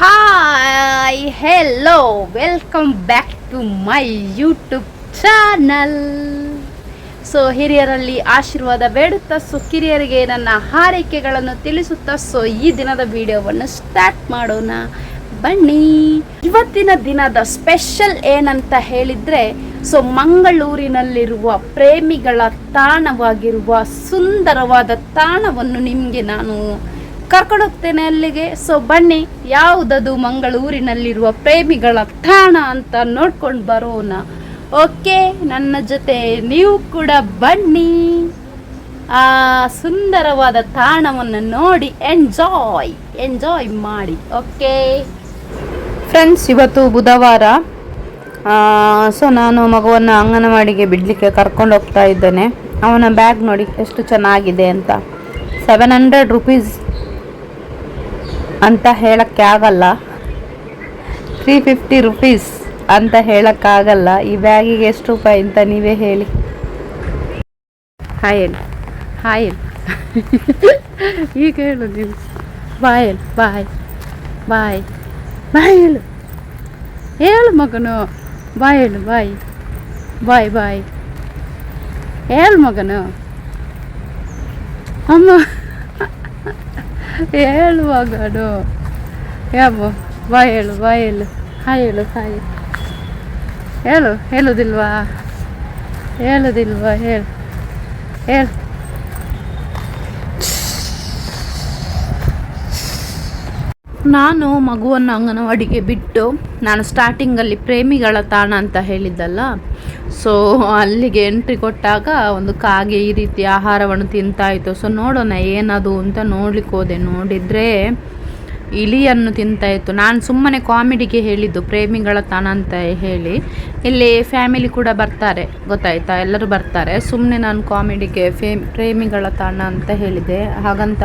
Hi hello welcome back to my YouTube channel so ಹಿರಿಯರಲ್ಲಿ ಆಶೀರ್ವಾದ ಬೇಡುತ್ತಾ so ಕಿರಿಯರಿಗೆ ನನ್ನ ಹಾರೈಕೆಗಳನ್ನು ತಿಳಿಸುತ್ತಾ so ಈ ದಿನದ ವಿಡಿಯೋವನ್ನು ಸ್ಟಾರ್ಟ್ ಮಾಡೋಣ. ಬನ್ನಿ. ಇವತ್ತಿನ ದಿನದ ಸ್ಪೆಷಲ್ ಏನಂತ ಹೇಳಿದರೆ ಸೊ ಮಂಗಳೂರಿನಲ್ಲಿರುವ ಪ್ರೇಮಿಗಳ ತಾಣವಾಗಿರುವ ಸುಂದರವಾದ ತಾಣವನ್ನು ನಿಮಗೆ ನಾನು ಕರ್ಕೊಂಡು ಹೋಗ್ತೇನೆ ಅಲ್ಲಿಗೆ. ಸೊ ಬನ್ನಿ, ಯಾವುದದು ಮಂಗಳೂರಿನಲ್ಲಿರುವ ಪ್ರೇಮಿಗಳ ತಾಣ ಅಂತ ನೋಡ್ಕೊಂಡು ಬರೋಣ. ಓಕೆ ನನ್ನ ಜೊತೆ ನೀವು ಕೂಡ ಬನ್ನಿ. ಆ ಸುಂದರವಾದ ತಾಣವನ್ನು ನೋಡಿ ಎಂಜಾಯ್ ಎಂಜಾಯ್ ಮಾಡಿ. ಓಕೆ ಫ್ರೆಂಡ್ಸ್ ಇವತ್ತು ಬುಧವಾರ. ಸೊ ನಾನು ಮಗುವನ್ನು ಅಂಗನವಾಡಿಗೆ ಬಿಡಲಿಕ್ಕೆ ಕರ್ಕೊಂಡು ಹೋಗ್ತಾ ಇದ್ದೇನೆ. ಅವನ ಬ್ಯಾಗ್ ನೋಡಿ ಎಷ್ಟು ಚೆನ್ನಾಗಿದೆ ಅಂತ. ಸೆವೆನ್ ಹಂಡ್ರೆಡ್ ರುಪೀಸ್ ಅಂತ ಹೇಳೋಕ್ಕೆ ಆಗಲ್ಲ ತ್ರೀ ಫಿಫ್ಟಿ ರುಪೀಸ್ ಅಂತ ಹೇಳೋಕ್ಕಾಗಲ್ಲ. ಈ ಬ್ಯಾಗಿಗೆ ಎಷ್ಟು ರೂಪಾಯಿ ಅಂತ ನೀವೇ ಹೇಳಿ. ಹಾಯಲ್ ಹಾಯಲ್ ಈಗ ಹೇಳು ನೀವು ಬಾಯಲ್ ಬಾಯ್ ಬಾಯ್ ಬಾಯ್ ಹೇಳು. ಹೇಳು ಮಗನು. ಬಾಯ್ ಹೇಳು. ಬಾಯ್ ಬಾಯ್ ಬಾಯ್ ಹೇಳು ಮಗನು. ಅಮ್ಮ. ಹೇಳು ಮಗನು. ಯಾವ ಬಾ ಹೇಳು ಬಾ ಹೇಳು. ಹಾಯ್ ಹೇಳು ಹಾಯ್ ಹೇಳು, ಹೇಳುದಿಲ್ವಾ? ಹೇಳುದಿಲ್ವಾ? ಹೇಳು. ಹೇಳು. ನಾನು ಮಗುವನ್ನು ಅಂಗನವಾಡಿಗೆ ಬಿಟ್ಟು ನಾನು ಸ್ಟಾರ್ಟಿಂಗಲ್ಲಿ ಪ್ರೇಮಿಗಳ ತಾಣ ಅಂತ ಹೇಳಿದ್ದಲ್ಲ ಸೊ ಅಲ್ಲಿಗೆ ಎಂಟ್ರಿ ಕೊಟ್ಟಾಗ ಒಂದು ಕಾಗೆ ಈ ರೀತಿ ಆಹಾರವನ್ನು ತಿಂತಾಯಿತು ಸೊ ನೋಡೋಣ ಏನದು ಅಂತ ನೋಡ್ಲಿಕ್ಕೆ ಹೋದೆ. ನೋಡಿದರೆ ಇಲಿಯನ್ನು ತಿಂತಾಯಿತ್ತು ನಾನು ಸುಮ್ಮನೆ ಕಾಮಿಡಿಗೆ ಹೇಳಿದ್ದು, ಪ್ರೇಮಿಗಳ ತಾಣ ಅಂತ ಹೇಳಿ. ಇಲ್ಲಿ ಫ್ಯಾಮಿಲಿ ಕೂಡ ಬರ್ತಾರೆ, ಗೊತ್ತಾಯ್ತಾ? ಎಲ್ಲರೂ ಬರ್ತಾರೆ. ಸುಮ್ಮನೆ ನಾನು ಕಾಮಿಡಿಗೆ ಫೇಮ್ ಪ್ರೇಮಿಗಳ ತಾಣ ಅಂತ ಹೇಳಿದೆ ಹಾಗಂತ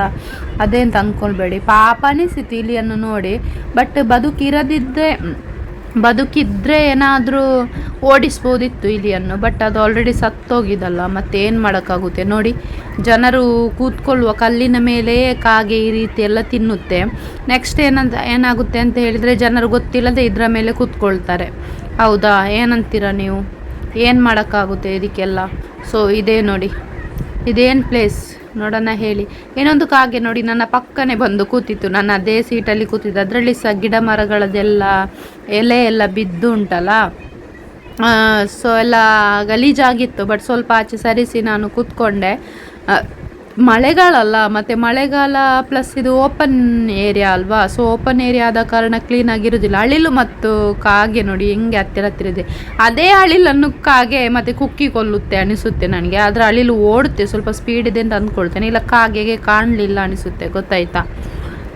ಅದೇ ಅಂತ ಅಂದ್ಕೊಳ್ಬೇಡಿ ಪಾಪ ಅನಿಸಿತು ಇಲಿಯನ್ನು ನೋಡಿ. ಬಟ್ ಬದುಕಿರದಿದ್ದರೆ ಬದುಕಿದ್ರೆ ಏನಾದರೂ ಓಡಿಸ್ಬೋದಿತ್ತು ಇಲಿಯನ್ನು ಬಟ್ ಅದು ಆಲ್ರೆಡಿ ಸತ್ತೋಗಿದಲ್ಲ, ಮತ್ತೆ ಏನು ಮಾಡೋಕ್ಕಾಗುತ್ತೆ? ನೋಡಿ, ಜನರು ಕೂತ್ಕೊಳ್ಳುವ ಕಲ್ಲಿನ ಮೇಲೆ ಕಾಗೆ ಈ ರೀತಿ ಎಲ್ಲ ತಿನ್ನುತ್ತೆ. ನೆಕ್ಸ್ಟ್ ಏನಂತ, ಏನಾಗುತ್ತೆ ಅಂತ ಹೇಳಿದರೆ ಜನರು ಗೊತ್ತಿಲ್ಲದೆ ಇದರ ಮೇಲೆ ಕೂತ್ಕೊಳ್ತಾರೆ. ಹೌದಾ? ಏನಂತೀರ ನೀವು? ಏನು ಮಾಡೋಕ್ಕಾಗುತ್ತೆ ಇದಕ್ಕೆಲ್ಲ? ಸೊ ಇದೇ ನೋಡಿ. ಇದೇನು ಪ್ಲೇಸ್ ನೋಡೋಣ ಹೇಳಿ. ಏನೊಂದು ಕಾಗೆ ನೋಡಿ, ನನ್ನ ಪಕ್ಕನೆ ಬಂದು ಕೂತಿತ್ತು. ನನ್ನ ಅದೇ ಸೀಟಲ್ಲಿ ಕೂತಿದ್ದು. ಅದರಲ್ಲಿ ಸಹ ಗಿಡ ಮರಗಳದೆಲ್ಲ, ಎಲೆ ಎಲ್ಲ ಬಿದ್ದು ಉಂಟಲ್ಲ? ಸೊ ಎಲ್ಲ ಗಲೀಜಾಗಿತ್ತು ಬಟ್ ಸ್ವಲ್ಪ ಆಚೆ ಸರಿಸಿ ನಾನು ಕೂತ್ಕೊಂಡೆ. ಮಳೆಗಾಲಲ್ಲ, ಮತ್ತು ಮಳೆಗಾಲ ಪ್ಲಸ್ ಇದು ಓಪನ್ ಏರಿಯಾ ಅಲ್ವಾ? ಸೊ ಓಪನ್ ಏರಿಯಾ ಆದ ಕಾರಣ ಕ್ಲೀನ್ ಆಗಿರೋದಿಲ್ಲ. ಅಳಿಲು ಮತ್ತು ಕಾಗೆ ನೋಡಿ ಹೆಂಗೆ ಹತ್ತಿರ ಹತ್ತಿರ ಇದೆ. ಅದೇ ಅಳಿಲನ್ನು ಕಾಗೆ ಮತ್ತು ಕುಕ್ಕಿ ಕೊಲ್ಲುತ್ತೆ ಅನಿಸುತ್ತೆ ನನಗೆ. ಆದರೆ ಅಳಿಲು ಓಡುತ್ತೆ, ಸ್ವಲ್ಪ ಸ್ಪೀಡ್ ಇದೆ ಅಂತ ಅಂದ್ಕೊಳ್ತೇನೆ. ಇಲ್ಲ, ಕಾಗೆಗೆ ಕಾಣಲಿಲ್ಲ ಅನಿಸುತ್ತೆ, ಗೊತ್ತಾಯ್ತಾ?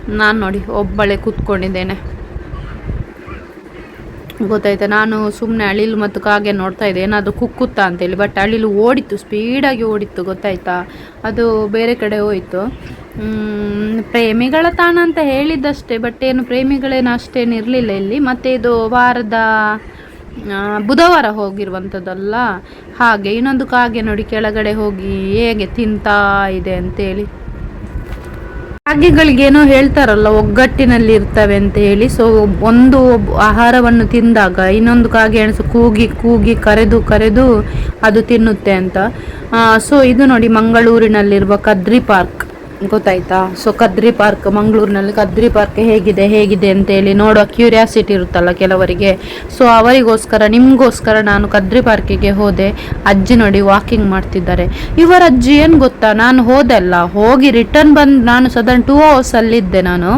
ನಾನು ನೋಡಿ, ಒಬ್ಬಳೆ ಕೂತ್ಕೊಂಡಿದ್ದೇನೆ. ಗೊತ್ತಾಯ್ತಾ? ನಾನು ಸುಮ್ಮನೆ ಅಳಿಲು ಮತ್ತು ಕಾಗೆ ನೋಡ್ತಾ ಇದ್ದೆ. ಏನಾದರೂ ಕುಕ್ಕುತ್ತಾ ಅಂತೇಳಿ ಬಟ್ ಅಳಿಲು ಓಡಿತ್ತು ಸ್ಪೀಡಾಗಿ ಓಡಿತ್ತು, ಗೊತ್ತಾಯ್ತಾ? ಅದು ಬೇರೆ ಕಡೆ ಹೋಯಿತು. ಪ್ರೇಮಿಗಳ ತಾಣ ಅಂತ ಹೇಳಿದ್ದಷ್ಟೇ ಬಟ್ ಏನು ಪ್ರೇಮಿಗಳೇನು ಅಷ್ಟೇನು ಇರಲಿಲ್ಲ ಇಲ್ಲಿ. ಮತ್ತು ಇದು ವಾರದ ಬುಧವಾರ ಹೋಗಿರುವಂಥದ್ದಲ್ಲ? ಹಾಗೆ, ಇನ್ನೊಂದು ಕಾಗೆ ನೋಡಿ, ಕೆಳಗಡೆ ಹೋಗಿ ಹೇಗೆ ತಿಂತಾ ಇದೆ ಅಂತೇಳಿ. ಕಾಗೆಗಳಿಗೇನೋ ಹೇಳ್ತಾರಲ್ಲ, ಒಗ್ಗಟ್ಟಿನಲ್ಲಿ ಇರ್ತವೆ ಅಂತ ಹೇಳಿ ಸೊ ಒಂದು ಆಹಾರವನ್ನು ತಿಂದಾಗ ಇನ್ನೊಂದು ಕಾಗೆ ಎಣಸು ಕೂಗಿ ಕೂಗಿ ಕರೆದು ಕರೆದು ಅದು ತಿನ್ನುತ್ತೆ ಅಂತ. ಸೊ ಇದು ನೋಡಿ ಮಂಗಳೂರಿನಲ್ಲಿರುವ ಕದ್ರಿ ಪಾರ್ಕ್. ಗೊತ್ತಾಯ್ತಾ? ಸೊ ಕದ್ರಿ ಪಾರ್ಕ್ ಮಂಗಳೂರಿನಲ್ಲಿ ಕದ್ರಿ ಪಾರ್ಕ್ ಹೇಗಿದೆ ಹೇಗಿದೆ ಅಂತೇಳಿ ನೋಡೋ ಕ್ಯೂರಿಯಾಸಿಟಿ ಇರುತ್ತಲ್ಲ ಕೆಲವರಿಗೆ. ಸೊ ಅವರಿಗೋಸ್ಕರ, ನಿಮಗೋಸ್ಕರ ನಾನು ಕದ್ರಿ ಪಾರ್ಕಿಗೆ ಹೋದೆ. ಅಜ್ಜಿ ನೋಡಿ ವಾಕಿಂಗ್ ಮಾಡ್ತಿದ್ದಾರೆ. ಇವರ ಅಜ್ಜಿ, ಏನು ಗೊತ್ತಾ? ನಾನು ಹೋದೆ ಅಲ್ಲ. ಹೋಗಿ ರಿಟರ್ನ್ ಬಂದು, ನಾನು ಸದನ್ ಟೂ ಅವರ್ಸಲ್ಲಿದ್ದೆ ನಾನು.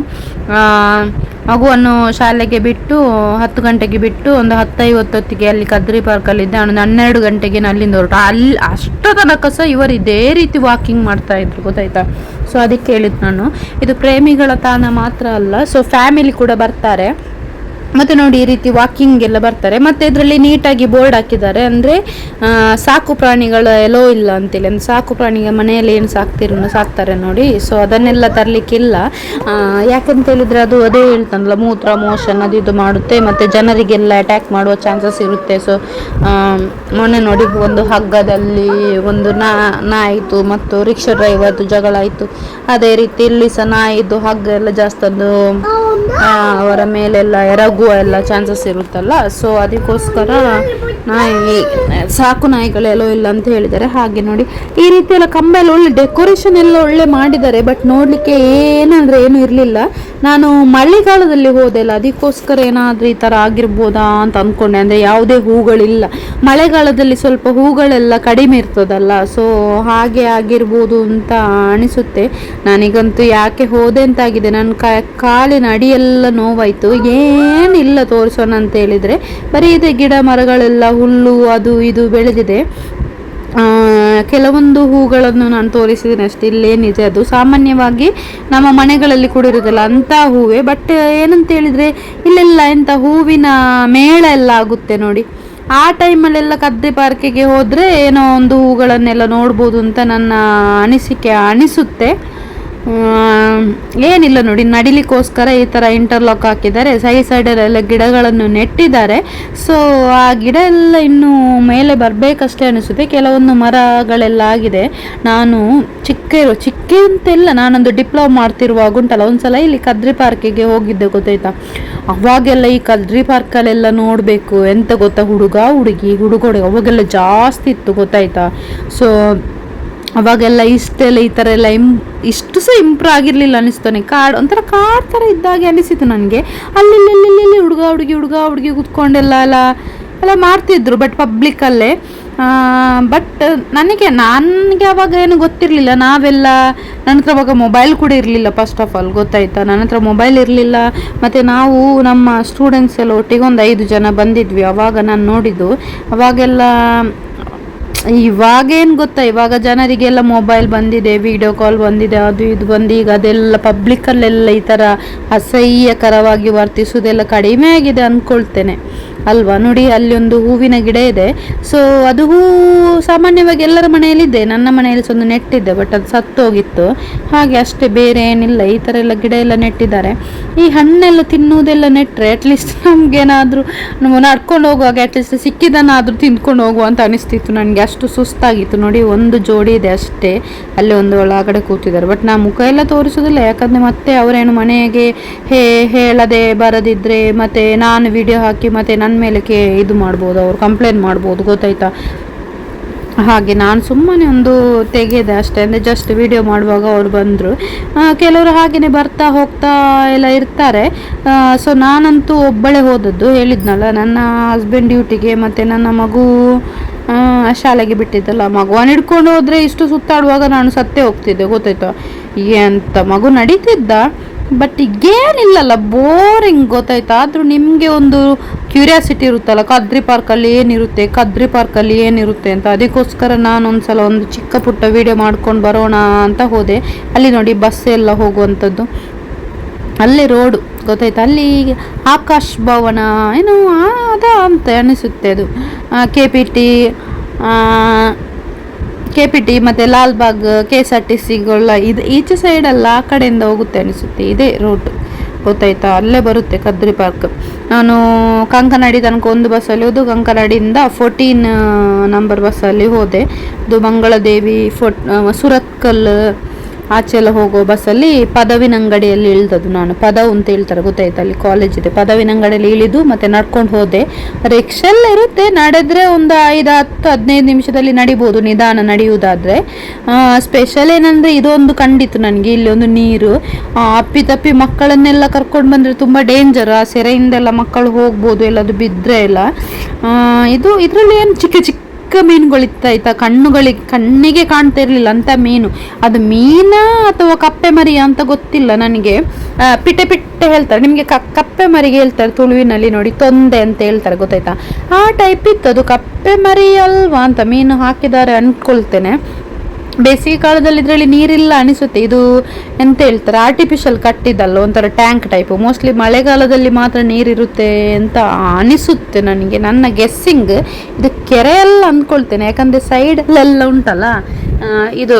ಮಗುವನ್ನು ಶಾಲೆಗೆ ಬಿಟ್ಟು ಹತ್ತು ಗಂಟೆಗೆ ಬಿಟ್ಟು ಒಂದು ಹತ್ತೈವತ್ತೊತ್ತಿಗೆ ಅಲ್ಲಿ ಕದ್ರಿ ಪಾರ್ಕಲ್ಲಿದ್ದೆ. ನಾನು ಹನ್ನೆರಡು ಗಂಟೆಗೆ ಅಲ್ಲಿಂದ ಹೊರಟ. ಅಲ್ಲಿ ಅಷ್ಟ ತನಕ ಸಹ ಇವರು ಇದೇ ರೀತಿ ವಾಕಿಂಗ್ ಮಾಡ್ತಾ ಇದ್ರು, ಗೊತ್ತಾಯ್ತಾ? ಸೊ ಅದಕ್ಕೆ ಹೇಳಿದ್ದು ನಾನು. ಇದು ಪ್ರೇಮಿಗಳ ತಾಣ ಮಾತ್ರ ಅಲ್ಲ. ಸೊ ಫ್ಯಾಮಿಲಿ ಕೂಡ ಬರ್ತಾರೆ. ಮತ್ತೆ ನೋಡಿ ಈ ರೀತಿ ವಾಕಿಂಗ್ ಎಲ್ಲ ಬರ್ತಾರೆ. ಮತ್ತು ಇದರಲ್ಲಿ ನೀಟಾಗಿ ಬೋರ್ಡ್ ಹಾಕಿದ್ದಾರೆ. ಅಂದರೆ ಸಾಕು ಪ್ರಾಣಿಗಳ ಎಲ್ಲೋ ಇಲ್ಲ ಅಂತೇಳಿ ಅಂದರೆ ಸಾಕು ಪ್ರಾಣಿಗೆ ಮನೆಯಲ್ಲಿ ಏನು ಸಾಕ್ತಿರೋ ಸಾಕ್ತಾರೆ ನೋಡಿ. ಸೊ ಅದನ್ನೆಲ್ಲ ತರಲಿಕ್ಕಿಲ್ಲ ಯಾಕಂತ ಹೇಳಿದ್ರೆ ಅದು ಅದೇ ಹೇಳ್ತಾನಲ್ಲ, ಮೂತ್ರ, ಮೋಷನ್ ಅದು ಇದು ಮಾಡುತ್ತೆ. ಮತ್ತು ಜನರಿಗೆಲ್ಲ ಅಟ್ಯಾಕ್ ಮಾಡುವ ಚಾನ್ಸಸ್ ಇರುತ್ತೆ. ಸೊ ಮೊನ್ನೆ ನೋಡಿ ಒಂದು ಹಗ್ಗದಲ್ಲಿ ಒಂದು ನಾ ನಾಯಿತು ಮತ್ತು ರಿಕ್ಷಾ ಡ್ರೈವರ್ದು ಜಗಳ ಆಯಿತು. ಅದೇ ರೀತಿ ಇಲ್ಲಿ ಸಹ ನಾಯಿದು ಹಗ್ಗ ಎಲ್ಲ ಜಾಸ್ತಿ ಅದು ಅವರ ಮೇಲೆಲ್ಲ ಎರಗುವ ಎಲ್ಲ ಚಾನ್ಸಸ್ ಇರುತ್ತಲ್ಲ? ಸೊ ಅದಕ್ಕೋಸ್ಕರ ನಾಯಿ, ಸಾಕು ನಾಯಿಗಳೆಲ್ಲೋ ಇಲ್ಲ ಅಂತ ಹೇಳಿದ್ದಾರೆ. ಹಾಗೆ ನೋಡಿ, ಈ ರೀತಿ ಎಲ್ಲ ಕಂಬ ಎಲ್ಲ ಒಳ್ಳೆ ಡೆಕೋರೇಷನ್ ಎಲ್ಲ ಒಳ್ಳೆ ಮಾಡಿದ್ದಾರೆ. ಬಟ್ ನೋಡ್ಲಿಕ್ಕೆ ಏನಂದ್ರೆ ಏನು ಇರಲಿಲ್ಲ. ನಾನು ಮಳೆಗಾಲದಲ್ಲಿ ಹೋದೆಲ್ಲ ಅದಕ್ಕೋಸ್ಕರ ಏನಾದರೂ ಈ ಥರ ಆಗಿರ್ಬೋದಾ ಅಂತ ಅಂದ್ಕೊಂಡೆ ಅಂದರೆ ಯಾವುದೇ ಹೂಗಳಿಲ್ಲ. ಮಳೆಗಾಲದಲ್ಲಿ ಸ್ವಲ್ಪ ಹೂಗಳೆಲ್ಲ ಕಡಿಮೆ ಇರ್ತದಲ್ಲ ಸೊ ಹಾಗೆ ಆಗಿರ್ಬೋದು ಅಂತ ಅನಿಸುತ್ತೆ. ನನಗಂತೂ ಯಾಕೆ ಹೋದೆ ಅಂತಾಗಿದೆ. ನನ್ನ ಕಾಲಿನ ಅಡಿಯೆಲ್ಲ ನೋವಾಯಿತು. ಏನಿಲ್ಲ ತೋರಿಸೋಣ ಅಂತ ಹೇಳಿದರೆ. ಬರೀ ಇದೆ ಗಿಡ ಮರಗಳೆಲ್ಲ ಹುಲ್ಲು ಅದು ಇದು ಬೆಳೆದಿದೆ. ಕೆಲವೊಂದು ಹೂಗಳನ್ನು ನಾನು ತೋರಿಸಿದ್ದೀನಿ ಅಷ್ಟೇ ಇಲ್ಲೇನಿದೆ ಅದು. ಸಾಮಾನ್ಯವಾಗಿ ನಮ್ಮ ಮನೆಗಳಲ್ಲಿ ಕೂಡ ಇರುವುದಿಲ್ಲ ಅಂಥ ಹೂವೇ. ಬಟ್ ಏನಂತ ಹೇಳಿದರೆ, ಇಲ್ಲೆಲ್ಲ ಎಂಥ ಹೂವಿನ ಮೇಳ ಎಲ್ಲ ಆಗುತ್ತೆ ನೋಡಿ. ಆ ಟೈಮಲ್ಲೆಲ್ಲ ಕದ್ರಿ ಪಾರ್ಕಿಗೆ ಹೋದರೆ ಏನೋ ಒಂದು ಹೂಗಳನ್ನೆಲ್ಲ ನೋಡ್ಬೋದು ಅಂತ ನನ್ನ ಅನಿಸಿಕೆ ಅನಿಸುತ್ತೆ. ಏನಿಲ್ಲ ನೋಡಿ, ನಡಿಲಿಕ್ಕೋಸ್ಕರ ಈ ಥರ ಇಂಟರ್ಲಾಕ್ ಹಾಕಿದ್ದಾರೆ. ಸೈಡ್ ಸೈಡಲ್ಲೆಲ್ಲ ಗಿಡಗಳನ್ನು ನೆಟ್ಟಿದ್ದಾರೆ. ಸೊ ಆ ಗಿಡ ಎಲ್ಲ ಇನ್ನೂ ಮೇಲೆ ಬರಬೇಕಷ್ಟೇ ಅನಿಸುತ್ತೆ. ಕೆಲವೊಂದು ಮರಗಳೆಲ್ಲ ಆಗಿದೆ. ನಾನು ಚಿಕ್ಕ ಇರೋ, ಚಿಕ್ಕ ಅಂತೆಲ್ಲ ನಾನೊಂದು ಡಿಪ್ಲೊಮಾ ಮಾಡ್ತಿರುವಾಗ ಉಂಟಲ್ಲ, ಒಂದ್ಸಲ ಇಲ್ಲಿ ಕದ್ರಿ ಪಾರ್ಕಿಗೆ ಹೋಗಿದ್ದೆ, ಗೊತ್ತಾಯ್ತಾ? ಅವಾಗೆಲ್ಲ ಈ ಕದ್ರಿ ಪಾರ್ಕಲ್ಲೆಲ್ಲ ನೋಡಬೇಕು. ಎಂತ ಗೊತ್ತಾ? ಹುಡುಗ, ಹುಡುಗಿ ಹುಡುಗ ಹುಡುಗ ಅವಾಗೆಲ್ಲ ಜಾಸ್ತಿ ಇತ್ತು, ಗೊತ್ತಾಯ್ತಾ? ಸೊ ಅವಾಗೆಲ್ಲ ಇಷ್ಟೆಲ್ಲ ಈ ಥರ ಎಲ್ಲ ಇಮ್ ಇಷ್ಟು ಸಹ ಇಂಪ್ರೂವ್ ಆಗಿರಲಿಲ್ಲ ಅನಿಸ್ತಾನೆ ಕಾಡ್ ಒಂಥರ ಕಾಡ್ ಥರ ಇದ್ದಾಗೆ ಅನಿಸಿತು ನನಗೆ. ಅಲ್ಲಿ ಹುಡುಗ, ಹುಡುಗಿ ಹುಡುಗ, ಹುಡುಗಿ ಕೂತ್ಕೊಂಡೆಲ್ಲ ಎಲ್ಲ ಎಲ್ಲ ಮಾಡ್ತಿದ್ರು ಬಟ್ ಪಬ್ಲಿಕ್ಕಲ್ಲೇ ಬಟ್ ನನಗೆ ನನಗೆ ಅವಾಗ ಏನು ಗೊತ್ತಿರಲಿಲ್ಲ. ನಾವೆಲ್ಲ ನನ್ನ ಹತ್ರ ಅವಾಗ ಮೊಬೈಲ್ ಕೂಡ ಇರಲಿಲ್ಲ ಫಸ್ಟ್ ಆಫ್ ಆಲ್ ಗೊತ್ತಾಯ್ತಾ? ನನ್ನ ಹತ್ರ ಮೊಬೈಲ್ ಇರಲಿಲ್ಲ. ಮತ್ತು ನಾವು ನಮ್ಮ ಸ್ಟೂಡೆಂಟ್ಸ್ ಎಲ್ಲ ಒಟ್ಟಿಗೆ ಒಂದು ಐದು ಜನ ಬಂದಿದ್ವಿ. ಅವಾಗ ನಾನು ನೋಡಿದ್ದು. ಅವಾಗೆಲ್ಲ ಇವಾಗೇನು ಗೊತ್ತಾ? ಇವಾಗ ಜನರಿಗೆಲ್ಲ ಮೊಬೈಲ್ ಬಂದಿದೆ ವಿಡಿಯೋ ಕಾಲ್ ಬಂದಿದೆ, ಅದು ಇದು ಬಂದು ಈಗ ಅದೆಲ್ಲ ಪಬ್ಲಿಕ್ಕಲ್ಲೆಲ್ಲ ಈ ಥರ ಅಸಹ್ಯಕರವಾಗಿ ವರ್ತಿಸೋದೆಲ್ಲ ಕಡಿಮೆ ಆಗಿದೆ ಅಂದ್ಕೊಳ್ತೇನೆ ಅಲ್ವಾ? ನೋಡಿ ಅಲ್ಲಿ ಒಂದು ಹೂವಿನ ಗಿಡ ಇದೆ. ಸೊ ಅದು ಹೂ ಸಾಮಾನ್ಯವಾಗಿ ಎಲ್ಲರ ಮನೆಯಲ್ಲಿದೆ ನನ್ನ ಮನೆಯಲ್ಲಿ ಸಹ ಒಂದು ನೆಟ್ಟಿದ್ದೆ ಬಟ್ ಅದು ಸತ್ತೋಗಿತ್ತು. ಹಾಗೆ ಅಷ್ಟೇ, ಬೇರೆ ಏನಿಲ್ಲ. ಈ ಥರ ಎಲ್ಲ ಗಿಡ ಎಲ್ಲ ನೆಟ್ಟಿದ್ದಾರೆ. ಈ ಹಣ್ಣೆಲ್ಲ ತಿನ್ನುವುದೆಲ್ಲ ನೆಟ್ಟರೆ ಅಟ್ಲೀಸ್ಟ್ ನಮಗೇನಾದರೂ ನಡ್ಕೊಂಡು ಹೋಗುವಾಗ ಅಟ್ಲೀಸ್ಟ್ ಸಿಕ್ಕಿದನ್ನಾದರೂ ತಿಂದ್ಕೊಂಡು ಹೋಗುವ ಅಂತ ಅನಿಸ್ತಿತ್ತು ನನಗೆ. ಅಷ್ಟು ಸುಸ್ತಾಗಿತ್ತು. ನೋಡಿ, ಒಂದು ಜೋಡಿ ಇದೆ ಅಷ್ಟೇ. ಅಲ್ಲಿ ಒಂದು ಒಳಗಡೆ ಕೂತಿದ್ದಾರೆ. ಬಟ್ ನಾ ಮುಖ ಎಲ್ಲ ತೋರಿಸೋದಿಲ್ಲ ಯಾಕಂದರೆ ಮತ್ತೆ ಅವರೇನು ಮನೆಗೆ ಹೇ, ಹೇಳದೆ ಬರದಿದ್ದರೆ ಮತ್ತೆ ನಾನು ವಿಡಿಯೋ ಹಾಕಿ, ಮತ್ತು ನನ್ನ ಮೇಲೆ ಕೇ ಇದು ಮಾಡ್ಬೋದು, ಅವ್ರು ಕಂಪ್ಲೇಂಟ್ ಮಾಡ್ಬೋದು, ಗೊತ್ತಾಯ್ತಾ? ಹಾಗೆ ನಾನು ಸುಮ್ಮನೆ ಒಂದು ತೆಗೆದೆ ಅಷ್ಟೇ, ಅಂದರೆ ಜಸ್ಟ್ ವಿಡಿಯೋ ಮಾಡುವಾಗ ಅವ್ರು ಬಂದರು. ಕೆಲವರು ಹಾಗೆಯೇ ಬರ್ತಾ ಹೋಗ್ತಾ ಎಲ್ಲ ಇರ್ತಾರೆ. ಸೊ ನಾನಂತೂ ಒಬ್ಬಳೇ ಹೋದದ್ದು, ಹೇಳಿದ್ನಲ್ಲ, ನನ್ನ ಹಸ್ಬೆಂಡ್ ಡ್ಯೂಟಿಗೆ ಮತ್ತು ನನ್ನ ಮಗು ಶಾಲೆಗೆ ಬಿಟ್ಟಿದ್ದಲ್ಲ, ಮಗುವನ್ನು ಹಿಡ್ಕೊಂಡು ಹೋದರೆ ಇಷ್ಟು ಸುತ್ತಾಡುವಾಗ ನಾನು ಸತ್ತೇ ಹೋಗ್ತಿದ್ದೆ, ಗೊತ್ತಾಯ್ತು? ಎಂತ ಮಗು ನಡೀತಿದ್ದ? ಬಟ್ ಈಗೇನಿಲ್ಲಲ್ಲ ಬೋರಿಂಗ್ ಗೊತ್ತಾಯ್ತು? ಆದರೂ ನಿಮಗೆ ಒಂದು ಕ್ಯೂರಿಯಾಸಿಟಿ ಇರುತ್ತಲ್ಲ, ಕದ್ರಿ ಪಾರ್ಕಲ್ಲಿ ಏನಿರುತ್ತೆ, ಕದ್ರಿ ಪಾರ್ಕಲ್ಲಿ ಏನಿರುತ್ತೆ ಅಂತ ಅದಕ್ಕೋಸ್ಕರ ನಾನು ಒಂದು ಚಿಕ್ಕ ಪುಟ್ಟ ವಿಡಿಯೋ ಮಾಡ್ಕೊಂಡು ಬರೋಣ ಅಂತ ಹೋದೆ. ಅಲ್ಲಿ ನೋಡಿ ಬಸ್ ಎಲ್ಲ ಹೋಗುವಂಥದ್ದು. ಅಲ್ಲೇ ರೋಡು ಗೊತ್ತಾಯ್ತು? ಅಲ್ಲಿ ಆಕಾಶ್ ಭವನ, ಏನೋ ಅದ ಅಂತ ಅನಿಸುತ್ತೆ ಅದು. K P T K P T ಮತ್ತು Lalbagh K S R T ಸಿಗಳ ಇದು ಈಚೆ ಸೈಡೆಲ್ಲ ಆ ಕಡೆಯಿಂದ ಹೋಗುತ್ತೆ ಅನಿಸುತ್ತೆ, ಇದೇ ರೋಡ್ ಗೊತ್ತಾಯ್ತಾ? ಅಲ್ಲೇ ಬರುತ್ತೆ ಕದ್ರಿ ಪಾರ್ಕ್ ನಾನು ಕಂಕನಾಡಿ ತನಕ ಒಂದು ಬಸ್ಸಲ್ಲಿ ಹೋದು ಕಂಕನಾಡಿಯಿಂದ ಫೋರ್ಟೀನ್ ನಂಬರ್ ಬಸ್ಸಲ್ಲಿ ಹೋದೆ. ಅದು ಮಂಗಳದೇವಿ ಫೋಟ್ ಸುರತ್ಕಲ್ ಆಚೆ ಎಲ್ಲ ಹೋಗೋ ಬಸ್ಸಲ್ಲಿ ಪದವಿನ ಅಂಗಡಿಯಲ್ಲಿ ಇಳ್ದದ್ದು ನಾನು. ಪದವು ಅಂತ ಹೇಳ್ತಾರೆ ಗೊತ್ತಾಯ್ತು ಅಲ್ಲಿ ಕಾಲೇಜ್ ಇದೆ. ಪದವಿನ ಅಂಗಡಿಯಲ್ಲಿ ಇಳಿದು ಮತ್ತೆ ನಡ್ಕೊಂಡು ಹೋದೆ. ರಿಕ್ಷಾ ಎಲ್ಲ ಇರುತ್ತೆ ನಡೆದ್ರೆ ಒಂದು ಐದು ಹತ್ತು ಹದಿನೈದು ನಿಮಿಷದಲ್ಲಿ ನಡಿಬೋದು ನಿಧಾನ ನಡೆಯುವುದಾದರೆ. ಸ್ಪೆಷಲ್ ಏನಂದ್ರೆ ಇದೊಂದು ಕಂಡಿತ್ತು ನನಗೆ ಇಲ್ಲಿ ಒಂದು ನೀರು. ಆ, ಅಪ್ಪಿತಪ್ಪಿ ಮಕ್ಕಳನ್ನೆಲ್ಲ ಕರ್ಕೊಂಡು ಬಂದರೆ ತುಂಬ ಡೇಂಜರ್ ಆ ಸೆರೆಯಿಂದೆಲ್ಲ ಮಕ್ಕಳು ಹೋಗ್ಬೋದು ಎಲ್ಲದು ಬಿದ್ದರೆ ಎಲ್ಲ. ಇದು ಇದರಲ್ಲಿ ಏನು ಚಿಕ್ಕ ಚಿಕ್ಕ ಚಿಕ್ಕ ಮೀನುಗಳಿತ್ತು ಆಯ್ತಾ ಕಣ್ಣುಗಳಿಗೆ, ಕಣ್ಣಿಗೆ ಕಾಣ್ತಾ ಇರಲಿಲ್ಲ ಅಂತ ಮೀನು. ಅದು ಮೀನಾ ಅಥವಾ ಕಪ್ಪೆ ಮರಿ ಅಂತ ಗೊತ್ತಿಲ್ಲ ನನಗೆ. ಪಿಟೆ ಪಿಟ್ಟೆ ಹೇಳ್ತಾರೆ. ನಿಮಗೆ ಕಪ್ಪೆ ಮರಿಗೆ ಹೇಳ್ತಾರೆ ತುಳುವಿನಲ್ಲಿ ನೋಡಿ, ತೊಂದೆ ಅಂತ ಹೇಳ್ತಾರೆ, ಗೊತ್ತಾಯ್ತಾ? ಆ ಟೈಪ್ ಇತ್ತು. ಅದು ಕಪ್ಪೆ ಮರಿ ಅಲ್ವಾ ಅಂತ ಮೀನು ಹಾಕಿದ್ದಾರೆ ಅನ್ಕೊಳ್ತೇನೆ. ಬೇಸಿಗೆ ಕಾಲದಲ್ಲಿ ಇದರಲ್ಲಿ ನೀರಿಲ್ಲ ಅನಿಸುತ್ತೆ. ಇದು ಎಂತ ಹೇಳ್ತಾರೆ? ಆರ್ಟಿಫಿಷಿಯಲ್ ಕಟ್ಟಿದ್ದಲ್ಲ, ಒಂಥರ ಟ್ಯಾಂಕ್ ಟೈಪ್ ಮೋಸ್ಟ್ಲಿ ಮಳೆಗಾಲದಲ್ಲಿ ಮಾತ್ರ ನೀರಿರುತ್ತೆ ಅಂತ ಅನಿಸುತ್ತೆ ನನಗೆ. ನನ್ನ ಗೆಸ್ಸಿಂಗ್ ಇದು ಕೆರೆ ಎಲ್ಲ ಅಂದ್ಕೊಳ್ತೇನೆ ಯಾಕಂದರೆ ಸೈಡಲ್ಲೆಲ್ಲ ಉಂಟಲ್ಲ? ಇದು,